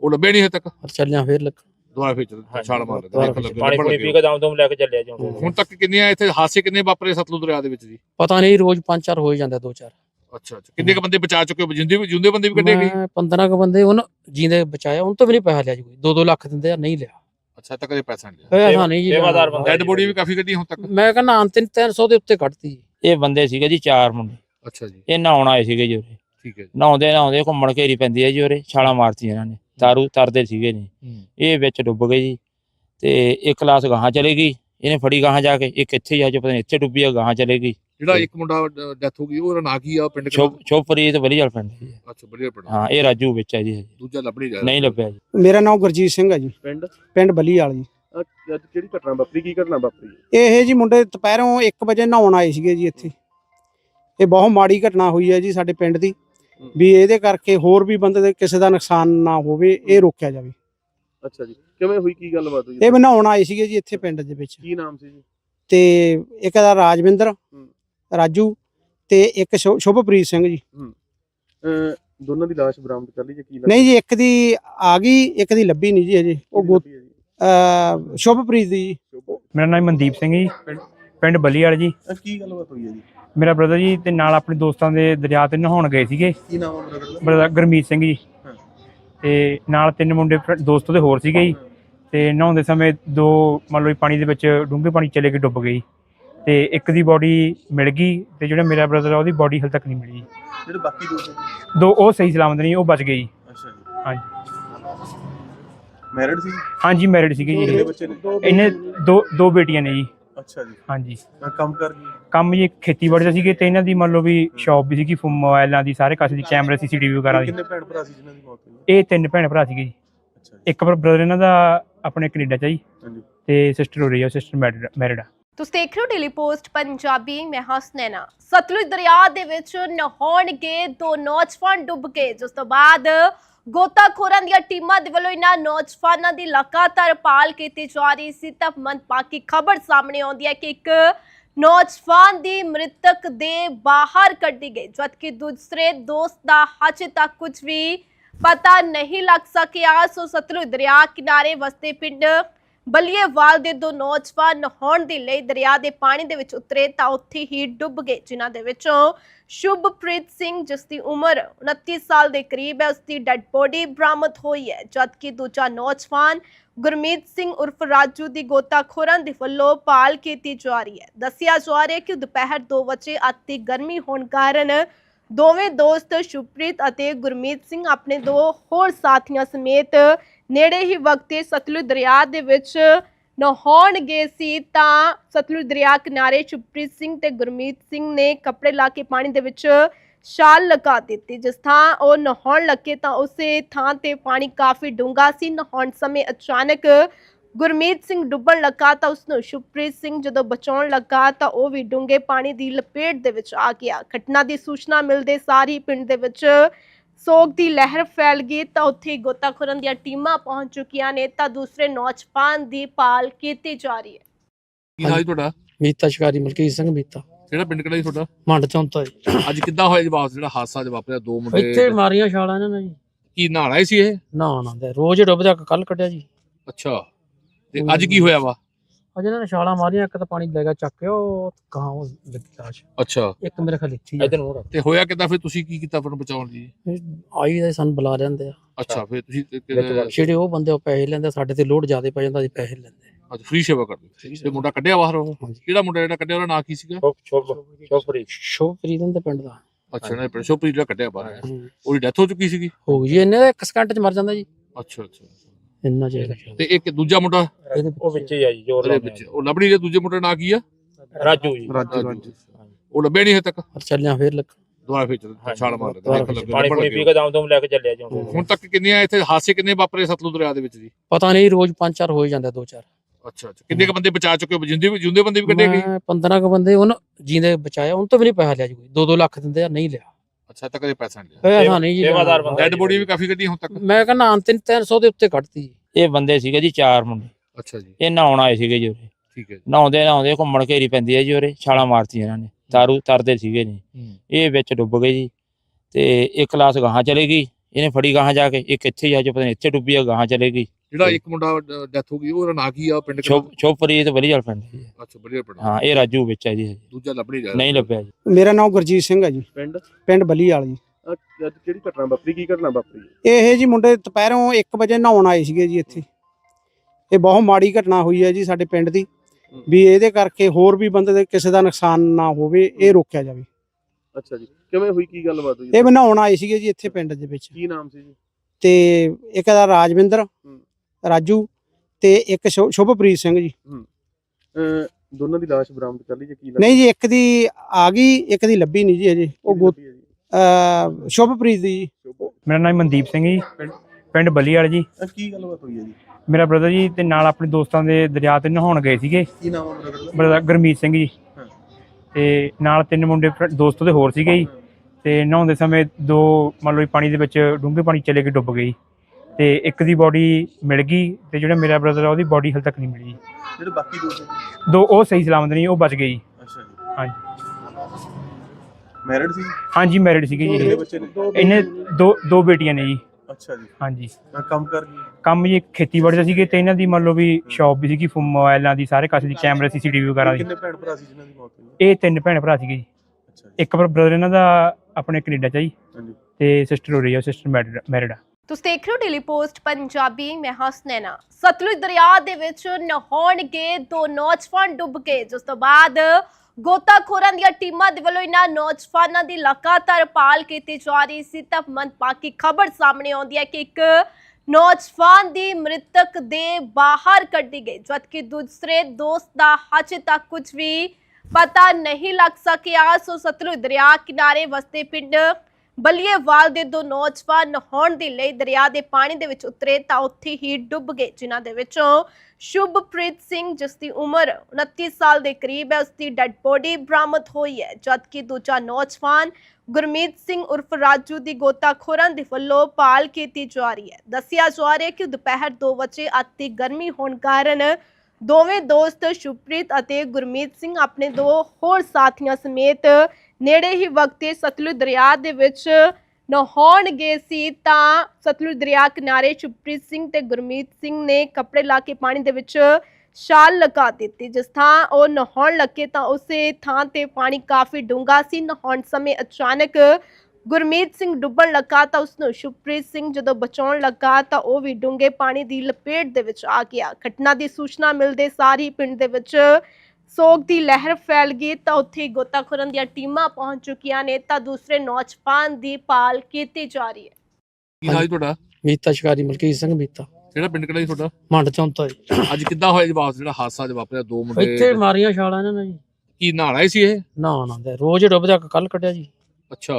ਉਹ ਲੱਭੇ ਨਹੀਂ ਹਜੇ ਤੱਕ? ਚੱਲਿਆ ਫੇਰ ਲੱਗ ਦੁਬਾਰਾ ਫੇਰ ਛਾਲ ਮਾਰ ਫਿਰ ਪਾਣੀ ਪੂਣੀ ਪੀ ਕੇ ਦਮ ਦਮ ਲੈ ਕੇ ਚੱਲਿਆ ਜੀ ਹੁਣ। ਤੱਕ ਕਿੰਨੀਆਂ ਇੱਥੇ ਹਾਦਸੇ ਕਿੰਨੇ ਵਾਪਰੇ ਸਤਲੁਜ ਦਰਿਆ ਦੇ ਵਿੱਚ ਜੀ? ਪਤਾ ਨਹੀਂ ਰੋਜ਼ ਪੰਜ ਚਾਰ ਹੋ ਹੀ ਜਾਂਦੇ ਦੋ ਚਾਰ ਅੱਛਾ ਅੱਛਾ। ਕਿੰਨੇ ਕ ਬੰਦੇ ਬਚਾ ਚੁੱਕੇ ਹੋ? ਜਿੰਦੇ ਜਿੰਦੇ ਬੰਦੇ ਵੀ ਕੱਢੇ ਗਏ? ਮੈਂ 15 ਕ ਬੰਦੇ ਉਹਨ ਜੀਂਦੇ ਬਚਾਇਆ ਉਹਨਾਂ ਤੋਂ ਵੀ ਨਹੀਂ ਪੈਸਾ ਲਿਆ ਜੀ ਕੋਈ। 2-2 ਲੱਖ ਦਿੰਦੇ ਆ ਨਹੀਂ ਲਿਆ। ਅੱਛਾ ਤੱਕ ਦੇ ਪੈਸਾ ਨਹੀਂ ਲਿਆ। ਪੈਸਾ ਨਹੀਂ ਜੀ ਸੇਵਾਦਾਰ ਬੰਦਾ ਡੈਡ ਬੋਡੀ ਵੀ ਕਾਫੀ ਕੱਢੀ ਹੁਣ ਤੱਕ। ਮੈਂ ਕਹਿੰਦਾ ਅੰਤਿਮ 300 ਦੇ ਉੱਤੇ ਕੱਢਤੀ ਇਹ ਬੰਦੇ ਸੀਗੇ ਜੀ ਚਾਰ ਮੁੰਡੇ। ਅੱਛਾ ਜੀ। ਇਹ ਨਹਾਉਣ ਆਏ ਸੀਗੇ ਜੀ ਉਰੇ। ਠੀਕ ਹੈ ਜੀ। ਨਹਾਉਂਦੇ ਨਹਾਉਂਦੇ ਘੁੰਮਣ ਘੇਰੀ ਪੈਂਦੀ ਹੈ ਜੀ ਉਰੇ ਛਾਲਾਂ ਮਾਰਤੀਆਂ ਇਹਨਾਂ ਨੇ। ਤਾਰੂ ਤਰਦੇ ਸੀਗੇ ਹੂੰ। ਇਹ ਵਿੱਚ ਡੁੱਬ ਗਏ ਜੀ। ਤੇ ਇੱਕ ਕਲਾਸ ਗਾਹਾਂ ਚਲੇ ਗਈ। ਇਹਨੇ ਫੜੀ ਗਾਹਾਂ ਜਾ ਕੇ। ਇੱਕ ਇੱਥੇ ਜਾ ਕੇ ਪਤਾ ਨਹੀਂ ਇੱਥੇ ਡੁੱਬੀ ਆ ਗਾਹਾਂ ਚਲੇ ਗਈ। ਜਿਹੜਾ ਇੱਕ ਮੁੰਡਾ ਡੈਥ ਹੋ ਗਈ ਉਹਦਾ ਨਾਂ ਕੀ ਆ ਪਿੰਡ ਕਿਹੜਾ? ਛੋਪ ਛੋਪਰੀ ਤੇ ਬਲੀਵਾਲ ਪਿੰਡ ਹੈ ਜੀ। ਅੱਛਾ ਬੜੀਆ ਪਿੰਡ ਹਾਂ ਇਹ ਰਾਜੂ ਵਿੱਚ ਹੈ ਜੀ ਹਜੇ। ਦੂਜਾ ਲੱਭ ਨਹੀਂ ਰਿਹਾ ਨਹੀਂ ਲੱਭਿਆ ਜੀ। ਮੇਰਾ ਨਾਮ ਗੁਰਜੀਤ ਸਿੰਘ ਹੈ ਜੀ। ਪਿੰਡ? ਪਿੰਡ ਬਲੀਵਾਲ ਜੀ। ਅਹ ਅੱਜ ਕਿਹੜੀ ਘਟਨਾ ਵਾਪਰੀ? ਕੀ ਘਟਨਾ ਵਾਪਰੀ? ਇਹ ਜੀ ਮੁੰਡੇ ਦੁਪਹਿਰੋਂ 1 ਵਜੇ ਨਹਾਉਣ ਆਏ ਸੀਗੇ ਜੀ ਇੱਥੇ। ਇਹ ਬਹੁਤ ਮਾੜੀ ਘਟਨਾ ਹੋਈ ਹੈ ਜੀ ਸਾਡੇ ਪਿੰਡ ਦੀ। ਵੀ ਇਹਦੇ ਕਰਕੇ ਹੋਰ ਵੀ ਬੰਦੇ ਦੇ ਕਿਸੇ ਦਾ ਨੁਕਸਾਨ ਨਾ ਹੋਵੇ ਇਹ ਰੋਕਿਆ ਜਾਵੇ। ਅੱਛਾ ਜੀ। ਕਿਵੇਂ ਹੋਈ? ਕੀ ਗੱਲਬਾਤ ਹੋਈ? ਇਹ ਨਹਾਉਣ ਆਏ ਸੀਗੇ ਜੀ ਇੱਥੇ ਪਿੰਡ ਦੇ ਵਿੱਚ। ਕੀ ਨਾਮ ਸੀ ਜੀ? ਤੇ ਇੱਕ ਦਾ ਰਾਜਵਿੰਦਰ ਰਾਜੂ ਤੇ ਇੱਕ ਸ਼ੁ- ਸ਼ੁਭਪ੍ਰੀਤ ਸਿੰਘ ਜੀ। ਅਹ ਦੋਨਾਂ ਦੀ ਲਾਸ਼ ਬਰਾਮਦ ਕਰ ਲਈ ਜਾਂ ਕੀ ਨਹੀਂ ਜੀ ਇੱਕ ਦੀ ਆ ਗਈ ਇੱਕ ਦੀ ਲੱਭੀ ਨਹੀਂ ਜੀ ਅਜੇ ਉਹ ਗੋ- ਅਹ ਸ਼ੁਭਪ੍ਰੀਤ ਦੀ ਜੀ। ਮੇਰਾ ਨਾਮ ਮਨਦੀਪ ਸਿੰਘ ਜੀ। ਪਿੰਡ ਬਲੀਵਾਲ ਜੀ। ਕੀ ਗੱਲਬਾਤ ਹੋਈ ਹੈ ਜੀ? ਮੇਰਾ ਬ੍ਰਦਰ ਜੀ ਤੇ ਨਾਲ ਆਪਣੇ ਦੋਸਤਾਂ ਦੇ ਦਰਿਆ ਤੇ ਨਹਾਉਣ ਗਏ ਸੀਗੇ। ਕੀ ਨਾਮ ਹੈ ਬ੍ਰਦਰ ਦਾ? ਬ੍ਰਦਰ ਗੁਰਮੀਤ ਸਿੰਘ ਜੀ। ਹਾਂ। ਤੇ ਨਾਲ ਤਿੰਨ ਮੁੰਡੇ ਫਰ- ਦੋਸਤ ਉਹਦੇ ਹੋਰ ਸੀਗੇ ਜੀ। ਤੇ ਨਹਾਉਂਦੇ ਸਮੇਂ ਦੋ ਮੰਨ ਲਓ ਵੀ ਪਾਣੀ ਦੇ ਵਿੱਚ ਡੂੰਘੇ ਪਾਣੀ ਚਲੇ ਕੇ ਡੁੱਬ ਗਈ ਤੇ ਇੱਕ ਦੀ ਬਾਡੀ ਮਿਲ ਗਈ ਤੇ ਜਿਹੜਾ ਮੇਰਾ ਬ੍ਰਦਰ ਆ ਉਹਦੀ ਬਾਡੀ ਹਲ ਤੱਕ ਨਹੀਂ ਮਿਲੀ। ਜਿਹੜੇ ਬਾਕੀ ਦੋ ਸੀ? ਦੋ ਉਹ ਸਹੀ ਸਲਾਮਤ ਨਹੀਂ ਉਹ ਬਚ ਅੱਛਾ ਜੀ। ਹਾਂਜੀ। ਮੈਰਿਡ ਸੀ? ਹਾਂਜੀ ਮੈਰਿਡ ਸੀਗੇ ਜੀ। ਕਿੰਨੇ ਇਹ। ਬੱਚੇ ਨੇ? ਇਹਨੇ ਦੋ ਦੋ ਬੇਟੀਆਂ ਨੇ ਜੀ। ਅੱਛਾ ਜੀ। ਹਾਂਜੀ। ਕੰਮ ਕਰ ਕੰਮ ਜੀ ਖੇਤੀਬਾੜੀ ਦਾ ਸੀਗੇ ਤੇ ਇਹਨਾਂ ਦੀ ਮੰਨ ਲਓ ਵੀ ਸ਼ਾਪ ਵੀ ਸੀਗੀ ਫੋ- ਮੋਬਾਈਲਾਂ ਦੀ ਸਾਰੇ ਕਾਸੇ ਦੀ ਕੈਮਰੇ ਸੀਸੀਟੀਵੀ ਵਗੈਰਾ ਦੀ। ਕਿੰਨੇ ਭੈਣ ਭਰਾ ਸੀ ਜਿਨ੍ਹਾਂ ਦੀ ਮੌਤ ਹੋਈ? ਇਹ ਤਿੰਨ ਭੈਣ ਭਰਾ ਸੀਗੇ ਜੀ। ਅੱਛਾ ਜੀ। ਇੱਕ ਬ੍ਰਦਰ ਇਹਨਾਂ ਦਾ ਆਪਣੇ ਕੈਨੇਡਾ ਚ ਆ ਜੀ। ਹਾਂਜੀ। ਤੇ ਸਿਸਟਰ ਹੋ ਰਹੀ ਆ ਸਿਸਟਰ ਮੈਰਿਡ ਆ। ਤੁਸੀਂ ਦੇਖ ਰਹੇ ਹੋ ਡੇਲੀ ਪੋਸਟ ਪੰਜਾਬੀ, ਮੈਂ ਹਾਂ ਸੁਨੈਨਾ ਸਤਲੁਜ ਦਰਿਆ ਦੇ ਵਿੱਚ ਨਹਾਉਣਗੇ ਦੋ ਨੌਜਵਾਨ ਡੁੱਬ ਗਏ ਜਿਸ ਤੋਂ ਬਾਅਦ ਗੋਤਾਖੋਰਾਂ ਦੀਆਂ ਟੀਮਾਂ ਦੇ ਵੱਲੋਂ ਇਹਨਾਂ ਨੌਜਵਾਨਾਂ ਦੀ ਲਗਾਤਾਰ ਭਾਲ ਕੀਤੀ ਜਾ ਰਹੀ ਸੀ। ਤਾਂ ਮੰਦਭਾਗੀ ਖਬਰ ਸਾਹਮਣੇ ਆਉਂਦੀ ਹੈ ਕਿ ਇੱਕ ਨੌਜਵਾਨ ਦੀ ਮ੍ਰਿਤਕ ਦੇ ਬਾਹਰ ਕੱਢੀ ਗਈ, ਜਦਕਿ ਦੂਸਰੇ ਦੋਸਤ ਦਾ ਹਜੇ ਤੱਕ ਕੁਝ ਵੀ ਪਤਾ ਨਹੀਂ ਲੱਗ ਸਕਿਆ। ਸੋ ਸਤਲੁਜ ਦਰਿਆ ਕਿਨਾਰੇ ਵਸਦੇ ਪਿੰਡ ਬਲੀਏਵਾਲ ਦੇ ਦੋ ਨੌਜਵਾਨ ਨਹਾਉਣ ਦੇ ਲਈ ਦਰਿਆ ਦੇ ਪਾਣੀ ਦੇ ਵਿੱਚ ਉਤਰੇ ਤਾਂ ਉੱਥੇ ਹੀ ਡੁੱਬ ਗਏ, ਜਿਨ੍ਹਾਂ ਦੇ ਵਿੱਚੋਂ ਸ਼ੁਭਪ੍ਰੀਤ ਸਿੰਘ, ਜਿਸ ਦੀ ਉਮਰ 29 ਸਾਲ ਦੇ ਕਰੀਬ ਹੈ, ਉਸ ਦੀ ਡੈੱਡ ਬੋਡੀ ਬਰਾਮਦ ਹੋਈ ਹੈ, ਜਦਕਿ ਦੂਜਾ ਨੌਜਵਾਨ ਗੁਰਮੀਤ ਸਿੰਘ ਉਰਫ ਰਾਜੂ ਦੀ ਗੋਤਾਖੋਰਾਂ ਦੇ ਵੱਲੋਂ ਭਾਲ ਕੀਤੀ ਜਾ ਰਹੀ ਹੈ। ਦੱਸਿਆ ਜਾ ਰਿਹਾ ਹੈ ਕਿ ਦੁਪਹਿਰ 2 ਵਜੇ ਅਤੀ ਗਰਮੀ ਹੋਣ ਕਾਰਨ ਦੋਵੇਂ ਦੋਸਤ ਸ਼ੁਭਪ੍ਰੀਤ ਅਤੇ ਗੁਰਮੀਤ ਸਿੰਘ ਆਪਣੇ ਦੋ ਹੋਰ ਸਾਥੀਆਂ ਸਮੇਤ ਨੇੜੇ ਹੀ ਵਕਤੇ ਸਤਲੁਜ ਦਰਿਆ ਦੇ ਵਿੱਚ ਨਹਾਉਣ ਗਏ ਸੀ, ਤਾਂ ਸਤਲੁਜ ਦਰਿਆ ਕਿਨਾਰੇ ਸ਼ੁਭਪ੍ਰੀਤ ਸਿੰਘ ਤੇ ਗੁਰਮੀਤ ਸਿੰਘ ਨੇ ਕੱਪੜੇ ਲਾ ਕੇ ਪਾਣੀ ਦੇ ਵਿੱਚ ਛਾਲ ਲਗਾ ਦਿੱਤੀ। ਜਿਸ ਥਾਂ ਉਹ ਨਹਾਉਣ ਲੱਗੇ ਤਾਂ ਉਸੇ ਥਾਂ ਤੇ ਪਾਣੀ ਕਾਫੀ ਡੂੰਘਾ ਸੀ। ਨਹਾਉਣ ਸਮੇਂ ਅਚਾਨਕ ਗੁਰਮੀਤ ਸਿੰਘ ਡੁੱਬਣ ਲੱਗਾ ਤਾਂ ਉਸ ਨੂੰ ਸ਼ੁਭਪ੍ਰੀਤ ਸਿੰਘ ਜਦੋਂ ਬਚਾਉਣ ਲੱਗਾ ਤਾਂ ਉਹ ਵੀ ਡੂੰਘੇ ਪਾਣੀ ਦੀ ਲਪੇਟ ਦੇ ਵਿੱਚ ਆ ਗਿਆ। ਘਟਨਾ ਦੀ ਸੂਚਨਾ ਮਿਲਦੇ ਸਾਰ ਹੀ ਪਿੰਡ ਦੇ ਵਿੱਚ ਸੋਗ ਦੀ ਲਹਿਰ ਫੈਲ ਗਈ ਤਾਂ ਉੱਥੇ ਗੋਤਾਖੋਰਾਂ ਦੀਆਂ ਟੀਮਾਂ ਪਹੁੰਚ ਚੁੱਕੀਆਂ ਨੇ ਤਾਂ ਦੂਸਰੇ ਨੌਜਵਾਨ ਦੀ ਭਾਲ ਕੀਤੀ ਜਾ ਰਹੀ ਹੈ। ਕੀ ਜੀ ਤੁਹਾਡਾ? ਮੀਤਾ ਸ਼ਿਕਾਰੀ ਮਲਕੀਤ ਸਿੰਘ ਮੀਤਾ। ਕਿਹੜਾ ਪਿੰਡ ਕਿਹੜਾ ਜੀ ਤੁਹਾਡਾ? ਮੰਡ ਚੌਂਤਾ ਜੀ। ਅੱਜ ਕਿੱਦਾਂ ਹੋਇਆ ਜੀ ਵਾਪਸ ਜਿਹੜਾ ਹਾਦਸਾ ਜਿਹਾ ਵਾਪਰਿਆ ਦੋ ਮੁੰਡੇ ਇੱਥੇ ਮਾਰੀਆਂ ਛਾਲਾਂ ਇਹਨਾਂ ਨੇ ਜੀ। ਕੀ ਨਹਾਣਾ ਹੀ ਸੀ ਇਹ? ਨਾ ਨਾ ਦੇ ਰੋਜ਼ ਡੁੱਬਦਾ ਕੱਲ ਕੱਢਿਆ ਜੀ। ਅੱਛਾ। ਤੇ ਅੱਜ ਕੀ ਹੋਇਆ ਵਾ? ਅਜ ਇਹਨਾਂ ਨੇ ਛਾਲਾਂ ਮਾਰੀਆਂ ਇੱਕ ਤਾਂ ਪਾਣੀ ਲੈ ਗਿਆ ਚੱਕ ਕੇ ਉਹ ਗਾਂ ਉਹ ਲੱਗੀ ਅੱਛਾ। ਇੱਕ ਮੇਰੇ ਹੀ ਆ। ਇਧਰ ਨੂੰ ਰੱਖ ਤੇ ਹੋਇਆ ਕਿੱਦਾਂ? ਫਿਰ ਤੁਸੀਂ ਕੀ ਕੀਤਾ ਫਿਰ ਬਚਾਉਣ ਲਈ? ਆਈ ਦੇ ਸਾਨੂੰ ਬੁਲਾ ਲੈਂਦੇ ਆ। ਅੱਛਾ ਫਿਰ ਤੁਸੀਂ ਜਿਹੜੇ ਉਹ ਬੰਦੇ ਉਹ ਪੈਸੇ ਲੈਂਦੇ ਸਾਡੇ ਤੇ ਲੋਡ ਜ਼ਿਆਦਾ ਪੈ ਜਾਂਦਾ ਅਸੀਂ ਪੈਸੇ ਲੈਂਦੇ ਅੱਜ ਫ੍ਰੀ ਸੇਵਾ ਕਰਦੇ। ਤੇ ਮੁੰਡਾ ਕੱਢਿਆ ਬਾਹਰ? ਉਹ। ਕਿਹੜਾ ਮੁੰਡਾ ਜਿਹੜਾ ਕੱਢਿਆ ਉਹਦਾ ਨਾਂ ਕੀ ਸੀਗਾ? ਛੋਪਰੀ ਸ਼ੋਪਰੀਤ ਦੇ ਪਿੰਡ ਦਾ। ਅੱਛਾ ਨਾ ਸ਼ੋਪਰੀ ਦਾ ਕੱਢਿਆ ਬਾਹਰ। ਉਹਦੀ ਡੈਥ ਹੋ ਚੁੱਕੀ ਸੀਗੀ? ਹੋ ਗਈ ਦਾ ਇੱਕ ਸਕਿੰਟ ਚ ਮਰ ਜਾਂਦਾ ਜੀ। ਅੱਛਾ ਅੱਛਾ। ਇੰਨਾ ਚਿਰ ਤੇ ਇੱਕ ਦੂਜਾ ਮੁੰਡਾ? ਉਹ ਵਿੱਚ ਹੀ ਆ ਜੀ ਜੋਰ ਉਹਦੇ ਲਾਉਂਦੇ ਵਿੱਚ। ਉਹ ਲੱਭਣੀ ਦੇ ਦੂਜੇ ਮੁੰਡੇ ਦਾ ਨਾਂ ਕੀ ਆ? ਆ। ਰਾਜੂ ਜੀ। ਰਾਜੂ ਰਾਜੂ। ਉਹ ਲੱਭੇ ਨਹੀਂ ਹਜੇ ਤੱਕ? ਚੱਲਿਆ ਫੇਰ ਲੱਗ ਦੁਬਾਰਾ ਫੇਰ ਚੱਲ ਛਾਲ ਮਾਰ ਲੈਂਦਾ ਦੇਖੋ ਲੱਗੇ। ਪਾਣੀ ਪੂਣੀ ਪੀ ਕੇ ਦਮ ਦਮ ਲੈ ਕੇ ਚੱਲਿਆ ਜੀ ਹੁਣ। ਹੁਣ ਤੱਕ ਕਿੰਨੀਆਂ ਇੱਥੇ ਹਾਦਸੇ ਕਿੰਨੇ ਵਾਪਰੇ ਸਤਲੁਜ ਦਰਿਆ ਦੇ ਵਿੱਚ ਜੀ? ਪਤਾ ਨਹੀਂ ਰੋਜ਼ ਪੰਜ ਚਾਰ ਹੋ ਹੀ ਜਾਂਦੇ ਦੋ ਚਾਰ ਅੱਛਾ ਅੱਛਾ। ਕਿੰਨੇ ਕ ਬੰਦੇ ਬਚਾ ਚੁੱਕੇ ਹੋ? ਜਿੰਦੇ ਵੀ ਜਿੰਦੇ ਬੰਦੇ ਵੀ ਕੱਢੇ ਗਏ? ਮੈਂ 15 ਕ ਬੰਦੇ ਉਹਨਾਂ ਜੀਂਦੇ ਬਚਾਇਆ ਉਹਨਾਂ ਤੋਂ ਵੀ ਨਹੀਂ ਪੈਸਾ ਲਿਆ ਜੀ ਕੋਈ। 2-2 ਲੱਖ ਦਿੰਦੇ ਆ ਨਹੀਂ ਲਿਆ। ਅੱਛਾ ਤੱਕ ਦੇ ਪੈਸਾ ਨਹੀਂ ਲਿਆ। ਪੈਸਾ ਨਹੀਂ ਜੀ ਸੇਵਾਦਾਰ ਬੰਦਾ ਡੈਡ ਬੋਡੀ ਵੀ ਕਾਫੀ ਕੱਢੀ ਹੁਣ ਤੱਕ? ਮੈਂ ਕਹਿੰਦਾ ਅੰਤਿਮ 300 ਦੇ ਉੱਤੇ ਕੱਢਤੀ ਇਹ ਬੰਦੇ ਸੀਗੇ ਜੀ ਚਾਰ ਮੁੰਡੇ। ਅੱਛਾ ਜੀ। ਇਹ ਨਹਾਉਣ ਆਏ ਸੀਗੇ ਜੀ ਉਰੇ। ਠੀਕ ਹੈ ਜੀ। ਨਹਾਉਂਦੇ ਨਹਾਉਂਦੇ ਘੁੰਮਣ ਘੇਰੀ ਪੈਂਦੀ ਹੈ ਜੀ ਉਰੇ ਛਾਲਾਂ ਮਾਰਤੀਆਂ ਇਹਨਾਂ ਨੇ। ਤਾਰੂ ਤਰਦੇ ਸੀਗੇ ਜੀ। ਇਹ ਵਿੱਚ ਡੁੱਬ ਗਏ ਜੀ। ਤੇ ਇੱਕ ਕਲਾਸ ਗਾਹਾਂ ਚਲੇ ਗਈ। ਇਹਨੇ ਫੜੀ ਗਾਹਾਂ ਜਾ ਕੇ। ਇੱਕ ਇੱਥੇ ਜਾ ਕੇ ਪਤਾ ਨਹੀਂ ਇੱਥੇ ਡੁੱਬੀ ਆ ਗਾਹਾਂ ਚਲੇ ਗਈ। ਜਿਹੜਾ ਇੱਕ ਮੁੰਡਾ ਡੈਥ ਹੋ ਗਈ ਉਹਦਾ ਨਾਂ ਕੀ ਆ ਪਿੰਡ ਛੋਪਰੀ ਤੇ ਬਲੀਵਾਲ ਪਿੰਡ ਹੈ ਜੀ। ਅੱਛਾ ਬੜੀਆ ਪਿੰਡ। ਹਾਂ ਇਹ ਰਾਜੂ ਵਿੱਚ ਹੈ ਜੀ। ਦੂਜਾ ਲੱਭ ਨਹੀਂ ਜਾ ਨਹੀਂ ਲੱਭਿਆ ਜੀ। ਮੇਰਾ ਨਾਮ ਗੁਰਜੀਤ ਸਿੰਘ ਹੈ ਜੀ। ਪਿੰਡ? ਪਿੰਡ ਬੱਲੀ ਵਾਲ ਜੀ ਅੱਜ ਕਿਹੜੀ ਘਟਨਾ ਵਾਪਰੀ? ਕੀ ਘਟਨਾ ਵਾਪਰੀ? ਇਹ ਜੀ ਮੁੰਡੇ ਦੁਪਹਿਰੋਂ 1 ਵਜੇ ਨਹਾਉਣ ਆਏ ਸੀਗੇ ਜੀ ਇੱਥੇ। ਇਹ ਬਹੁਤ ਮਾੜੀ ਘਟਨਾ ਹੋਈ ਹੈ ਜੀ ਸਾਡੇ ਪਿੰਡ ਦੀ। ਵੀ ਇਹਦੇ ਕਰਕੇ ਹੋਰ ਵੀ ਬੰਦੇ ਦੇ ਕਿਸੇ ਦਾ ਨੁਕਸਾਨ ਨਾ ਹੋਵੇ ਇਹ ਰੋਕਿਆ ਜਾਵੇ। ਅੱਛਾ ਜੀ। ਕਿਵੇਂ ਹੋਈ? ਕੀ ਗੱਲਬਾਤ ਹੋਈ? ਇਹ ਨਹਾਉਣ ਆਏ ਸੀਗੇ ਜੀ ਇੱਥੇ ਪਿੰਡ ਦੇ ਵਿੱਚ। ਕੀ ਨਾਮ ਸੀ ਜੀ? ਤੇ ਇੱਕ ਦਾ ਰਾਜਵਿੰਦਰ ਰਾਜੂ ਤੇ ਇੱਕ ਸ਼ੁ- ਸ਼ੁਭਪ੍ਰੀਤ ਸਿੰਘ ਜੀ। ਅਹ ਦੋਨਾਂ ਦੀ ਲਾਸ਼ ਬਰਾਮਦ ਕਰ ਲਈ ਜੇ ਕੀ ਲੱਗਾ? ਨਹੀਂ ਜੀ ਇੱਕ ਦੀ ਆ ਗਈ ਇੱਕ ਦੀ ਲੱਭੀ ਨਹੀਂ ਜੀ ਅਜੇ ਉਹ ਕਿਹਦੀ ਗੋ- ਲੱਭੀ ਹੈ ਜੀ? ਅਹ ਸ਼ੁਭਪ੍ਰੀਤ ਦੀ ਜੀ। ਮੇਰਾ ਨਾਮ ਮਨਦੀਪ ਸਿੰਘ ਜੀ। ਪਿੰਡ? ਪਿੰਡ ਬਲੀਵਾਲ ਜੀ। ਅਹ ਕੀ ਗੱਲਬਾਤ ਹੋਈ ਹੈ ਜੀ? ਮੇਰਾ ਬ੍ਰਦਰ ਜੀ ਤੇ ਨਾਲ ਆਪਣੇ ਦੋਸਤਾਂ ਦੇ ਦਰਿਆ ਤੇ ਨਹਾਉਣ ਗਏ ਸੀਗੇ। ਕੀ ਨਾਮ ਹੈ ਬ੍ਰਦਰ ਦਾ? ਬ੍ਰਦਰ ਗੁਰਮੀਤ ਸਿੰਘ ਜੀ। ਹਾਂ। ਤੇ ਨਾਲ ਤਿੰਨ ਮੁੰਡੇ ਫਰ- ਦੋਸਤ ਦੇ ਹੋਰ ਸੀਗੇ ਜੀ। ਤੇ ਨਹਾਉਂਦੇ ਸਮੇਂ ਦੋ ਮੰਨ ਲਓ ਪਾਣੀ ਦੇ ਵਿੱਚ ਡੂੰਘੇ ਪਾਣੀ ਚਲੇ ਕੇ ਡੁੱਬ ਗਏ ਜੀ। ਤੇ ਇੱਕ ਦੀ ਬਾਡੀ ਮਿਲ ਗਈ ਤੇ ਜਿਹੜਾ ਮੇਰਾ ਬ੍ਰਦਰ ਆ ਉਹਦੀ ਬਾਡੀ ਹਲ ਤੱਕ ਨਹੀਂ ਮਿਲੀ। ਜਿਹੜੇ ਬਾਕੀ ਦੋ ਸੀ? ਦੋ ਉਹ ਸਹੀ ਸਲਾਮਤ ਨਹੀਂ ਉਹ ਬਚ ਗਏ ਜੀ। ਅੱਛਾ ਜੀ। ਹਾਂਜੀ। ਮੈਰਿਡ ਸੀ? ਹਾਂਜੀ ਮੈਰਿਡ ਸੀਗੇ ਜੀ। ਕਿੰਨੇ ਇਹ। ਬੱਚੇ ਨੇ? ਇਹਨੇ ਦੋ ਦੋ ਬੇਟੀਆਂ ਨੇ ਜੀ। ਅੱਛਾ ਜੀ। ਹਾਂਜੀ। ਕੰਮ ਕਰ ਗਈ। ਕੰਮ ਜੀ ਖੇਤੀਬਾੜੀ ਦਾ ਸੀਗੇ ਤੇ ਇਹਨਾਂ ਦੀ ਮੰਨ ਲਓ ਵੀ ਸ਼ਾਪ ਵੀ ਸੀਗੀ ਫੋ- ਮੋਬਾਈਲਾਂ ਦੀ ਸਾਰੇ ਕਾਸੇ ਦੀ ਕੈਮਰੇ ਸੀਸੀਟੀਵੀ ਵਗੈਰਾ ਦੀ। ਕਿੰਨੇ ਭੈਣ ਭਰਾ ਸੀ ਜਿਨ੍ਹਾਂ ਦੀ ਮੌਤ ਹੋਈ? ਇਹ ਤਿੰਨ ਭੈਣ ਭਰਾ ਸੀਗੇ ਜੀ। ਅੱਛਾ ਜੀ। ਇੱਕ ਬ੍ਰਦਰ ਇਹਨਾਂ ਦਾ ਆਪਣੇ ਕੈਨੇਡਾ ਚ ਆ ਜੀ ਹਾਂਜੀ। ਤੇ ਸਿਸਟਰ ਹੋ ਰਹੀ ਆ ਸਿਸਟਰ ਮੈਰਿਡ ਆ। ਤੁਸੀਂ ਦੇਖ ਰਹੇ ਹੋ ਡੇਲੀ ਪੋਸਟ ਪੰਜਾਬੀ, ਮੈਂ ਹਾਂ ਸੁਨੈਨਾ ਸਤਲੁਜ ਦਰਿਆ ਦੇ ਵਿੱਚ ਨਹਾਉਣਗੇ ਦੋ ਨੌਜਵਾਨ ਡੁੱਬ ਗਏ ਜਿਸ ਤੋਂ ਬਾਅਦ ਗੋਤਾਖੋਰਾਂ ਦੀਆਂ ਟੀਮਾਂ ਦੇ ਵੱਲੋਂ ਇਹਨਾਂ ਨੌਜਵਾਨਾਂ ਦੀ ਲਗਾਤਾਰ ਭਾਲ ਕੀਤੀ ਜਾ ਰਹੀ ਸੀ। ਤਾਂ ਮੰਦਭਾਗੀ ਖਬਰ ਸਾਹਮਣੇ ਆਉਂਦੀ ਹੈ ਕਿ ਇੱਕ ਨੌਜਵਾਨ ਦੀ ਮ੍ਰਿਤਕ ਦੇ ਬਾਹਰ ਕੱਢੀ ਗਈ, ਜਦਕਿ ਦੂਸਰੇ ਦੋਸਤ ਦਾ ਹਜੇ ਤੱਕ ਕੁਝ ਵੀ ਪਤਾ ਨਹੀਂ ਲੱਗ ਸਕਿਆ। ਸੋ ਸਤਲੁਜ ਦਰਿਆ ਕਿਨਾਰੇ ਵਸਦੇ ਪਿੰਡ ਬਲੀਏਵਾਲ ਦੇ ਦੋ ਨੌਜਵਾਨ ਨਹਾਉਣ ਦੇ ਲਈ ਦਰਿਆ ਦੇ ਪਾਣੀ ਦੇ ਵਿੱਚ ਉਤਰੇ ਤਾਂ ਉੱਥੇ ਹੀ ਡੁੱਬ ਗਏ, ਜਿਨ੍ਹਾਂ ਦੇ ਵਿੱਚੋਂ ਸ਼ੁਭਪ੍ਰੀਤ ਸਿੰਘ, ਜਿਸ ਦੀ ਉਮਰ 29 ਸਾਲ ਦੇ ਕਰੀਬ ਹੈ, ਉਸ ਦੀ ਡੈੱਡ ਬੋਡੀ ਬਰਾਮਦ ਹੋਈ ਹੈ, ਜਦਕਿ ਦੂਜਾ ਨੌਜਵਾਨ ਗੁਰਮੀਤ ਸਿੰਘ ਉਰਫ ਰਾਜੂ ਦੀ ਗੋਤਾਖੋਰਾਂ ਦੇ ਵੱਲੋਂ ਭਾਲ ਕੀਤੀ ਜਾ ਰਹੀ ਹੈ। ਦੱਸਿਆ ਜਾ ਰਿਹਾ ਹੈ ਕਿ ਦੁਪਹਿਰ 2 ਵਜੇ ਅਤੀ ਗਰਮੀ ਹੋਣ ਕਾਰਨ ਦੋਵੇਂ ਦੋਸਤ ਸ਼ੁਭਪ੍ਰੀਤ ਅਤੇ ਗੁਰਮੀਤ ਸਿੰਘ ਆਪਣੇ ਦੋ ਹੋਰ ਸਾਥੀਆਂ ਸਮੇਤ ਨੇੜੇ ਹੀ ਵਕਤੇ ਸਤਲੁਜ ਦਰਿਆ ਦੇ ਵਿੱਚ ਨਹਾਉਣ ਗਏ ਸੀ, ਤਾਂ ਸਤਲੁਜ ਦਰਿਆ ਕਿਨਾਰੇ ਸ਼ੁਭਪ੍ਰੀਤ ਸਿੰਘ ਤੇ ਗੁਰਮੀਤ ਸਿੰਘ ਨੇ ਕੱਪੜੇ ਲਾ ਕੇ ਪਾਣੀ ਦੇ ਵਿੱਚ ਛਾਲ ਲਗਾ ਦਿੱਤੀ। ਜਿਸ ਥਾਂ ਉਹ ਨਹਾਉਣ ਲੱਗੇ ਤਾਂ ਉਸੇ ਥਾਂ ਤੇ ਪਾਣੀ ਕਾਫੀ ਡੂੰਘਾ ਸੀ। ਨਹਾਉਣ ਸਮੇਂ ਅਚਾਨਕ ਗੁਰਮੀਤ ਸਿੰਘ ਡੁੱਬਣ ਲੱਗਾ ਤਾਂ ਉਸ ਨੂੰ ਸ਼ੁਭਪ੍ਰੀਤ ਸਿੰਘ ਜਦੋਂ ਬਚਾਉਣ ਲੱਗਾ ਤਾਂ ਉਹ ਵੀ ਡੂੰਘੇ ਪਾਣੀ ਦੀ ਲਪੇਟ ਦੇ ਵਿੱਚ ਆ ਗਿਆ। ਘਟਨਾ ਦੀ ਸੂਚਨਾ ਮਿਲਦੇ ਸਾਰ ਹੀ ਪਿੰਡ ਦੇ ਵਿੱਚ ਸੋਗ ਦੀ ਲਹਿਰ ਫੈਲ ਗਈ ਤਾਂ ਉੱਥੇ ਗੋਤਾਖੋਰਾਂ ਦੀਆਂ ਟੀਮਾਂ ਪਹੁੰਚ ਚੁੱਕੀਆਂ ਨੇ ਤਾਂ ਦੂਸਰੇ ਨੌਜਵਾਨ ਦੀ ਭਾਲ ਕੀਤੀ ਜਾ ਰਹੀ ਹੈ। ਕੀ ਹਾਲ ਜੀ ਤੁਹਾਡਾ? ਮੀਤਾ ਸ਼ਿਕਾਰੀ ਮਲਕੀਤ ਸਿੰਘ ਮੀਤਾ ਕਿਹੜਾ ਪਿੰਡ ਕਿਹੜਾ ਜੀ ਤੁਹਾਡਾ? ਮੰਡ ਚੌਂਤਾ ਜੀ। ਅੱਜ ਕਿੱਦਾਂ ਹੋਇਆ ਜੀ ਵਾਪਸ? ਜਿਹੜਾ ਹਾਦਸਾ ਜ ਵਾਪਰਿਆ ਦੋ ਮੁੰਡੇ ਇੱਥੇ ਮਾਰੀਆਂ ਛਾਲਾਂ ਇਹਨਾਂ ਨੇ ਜੀ। ਕੀ ਨਹਾਣਾ ਸੀ ਇਹ? ਨਾ ਨਾ ਦੇ ਰੋਜ਼ ਡੁੱਬਦਾ ਕੱਲ ਕੱਢਿਆ ਜੀ। ਅੱਛਾ।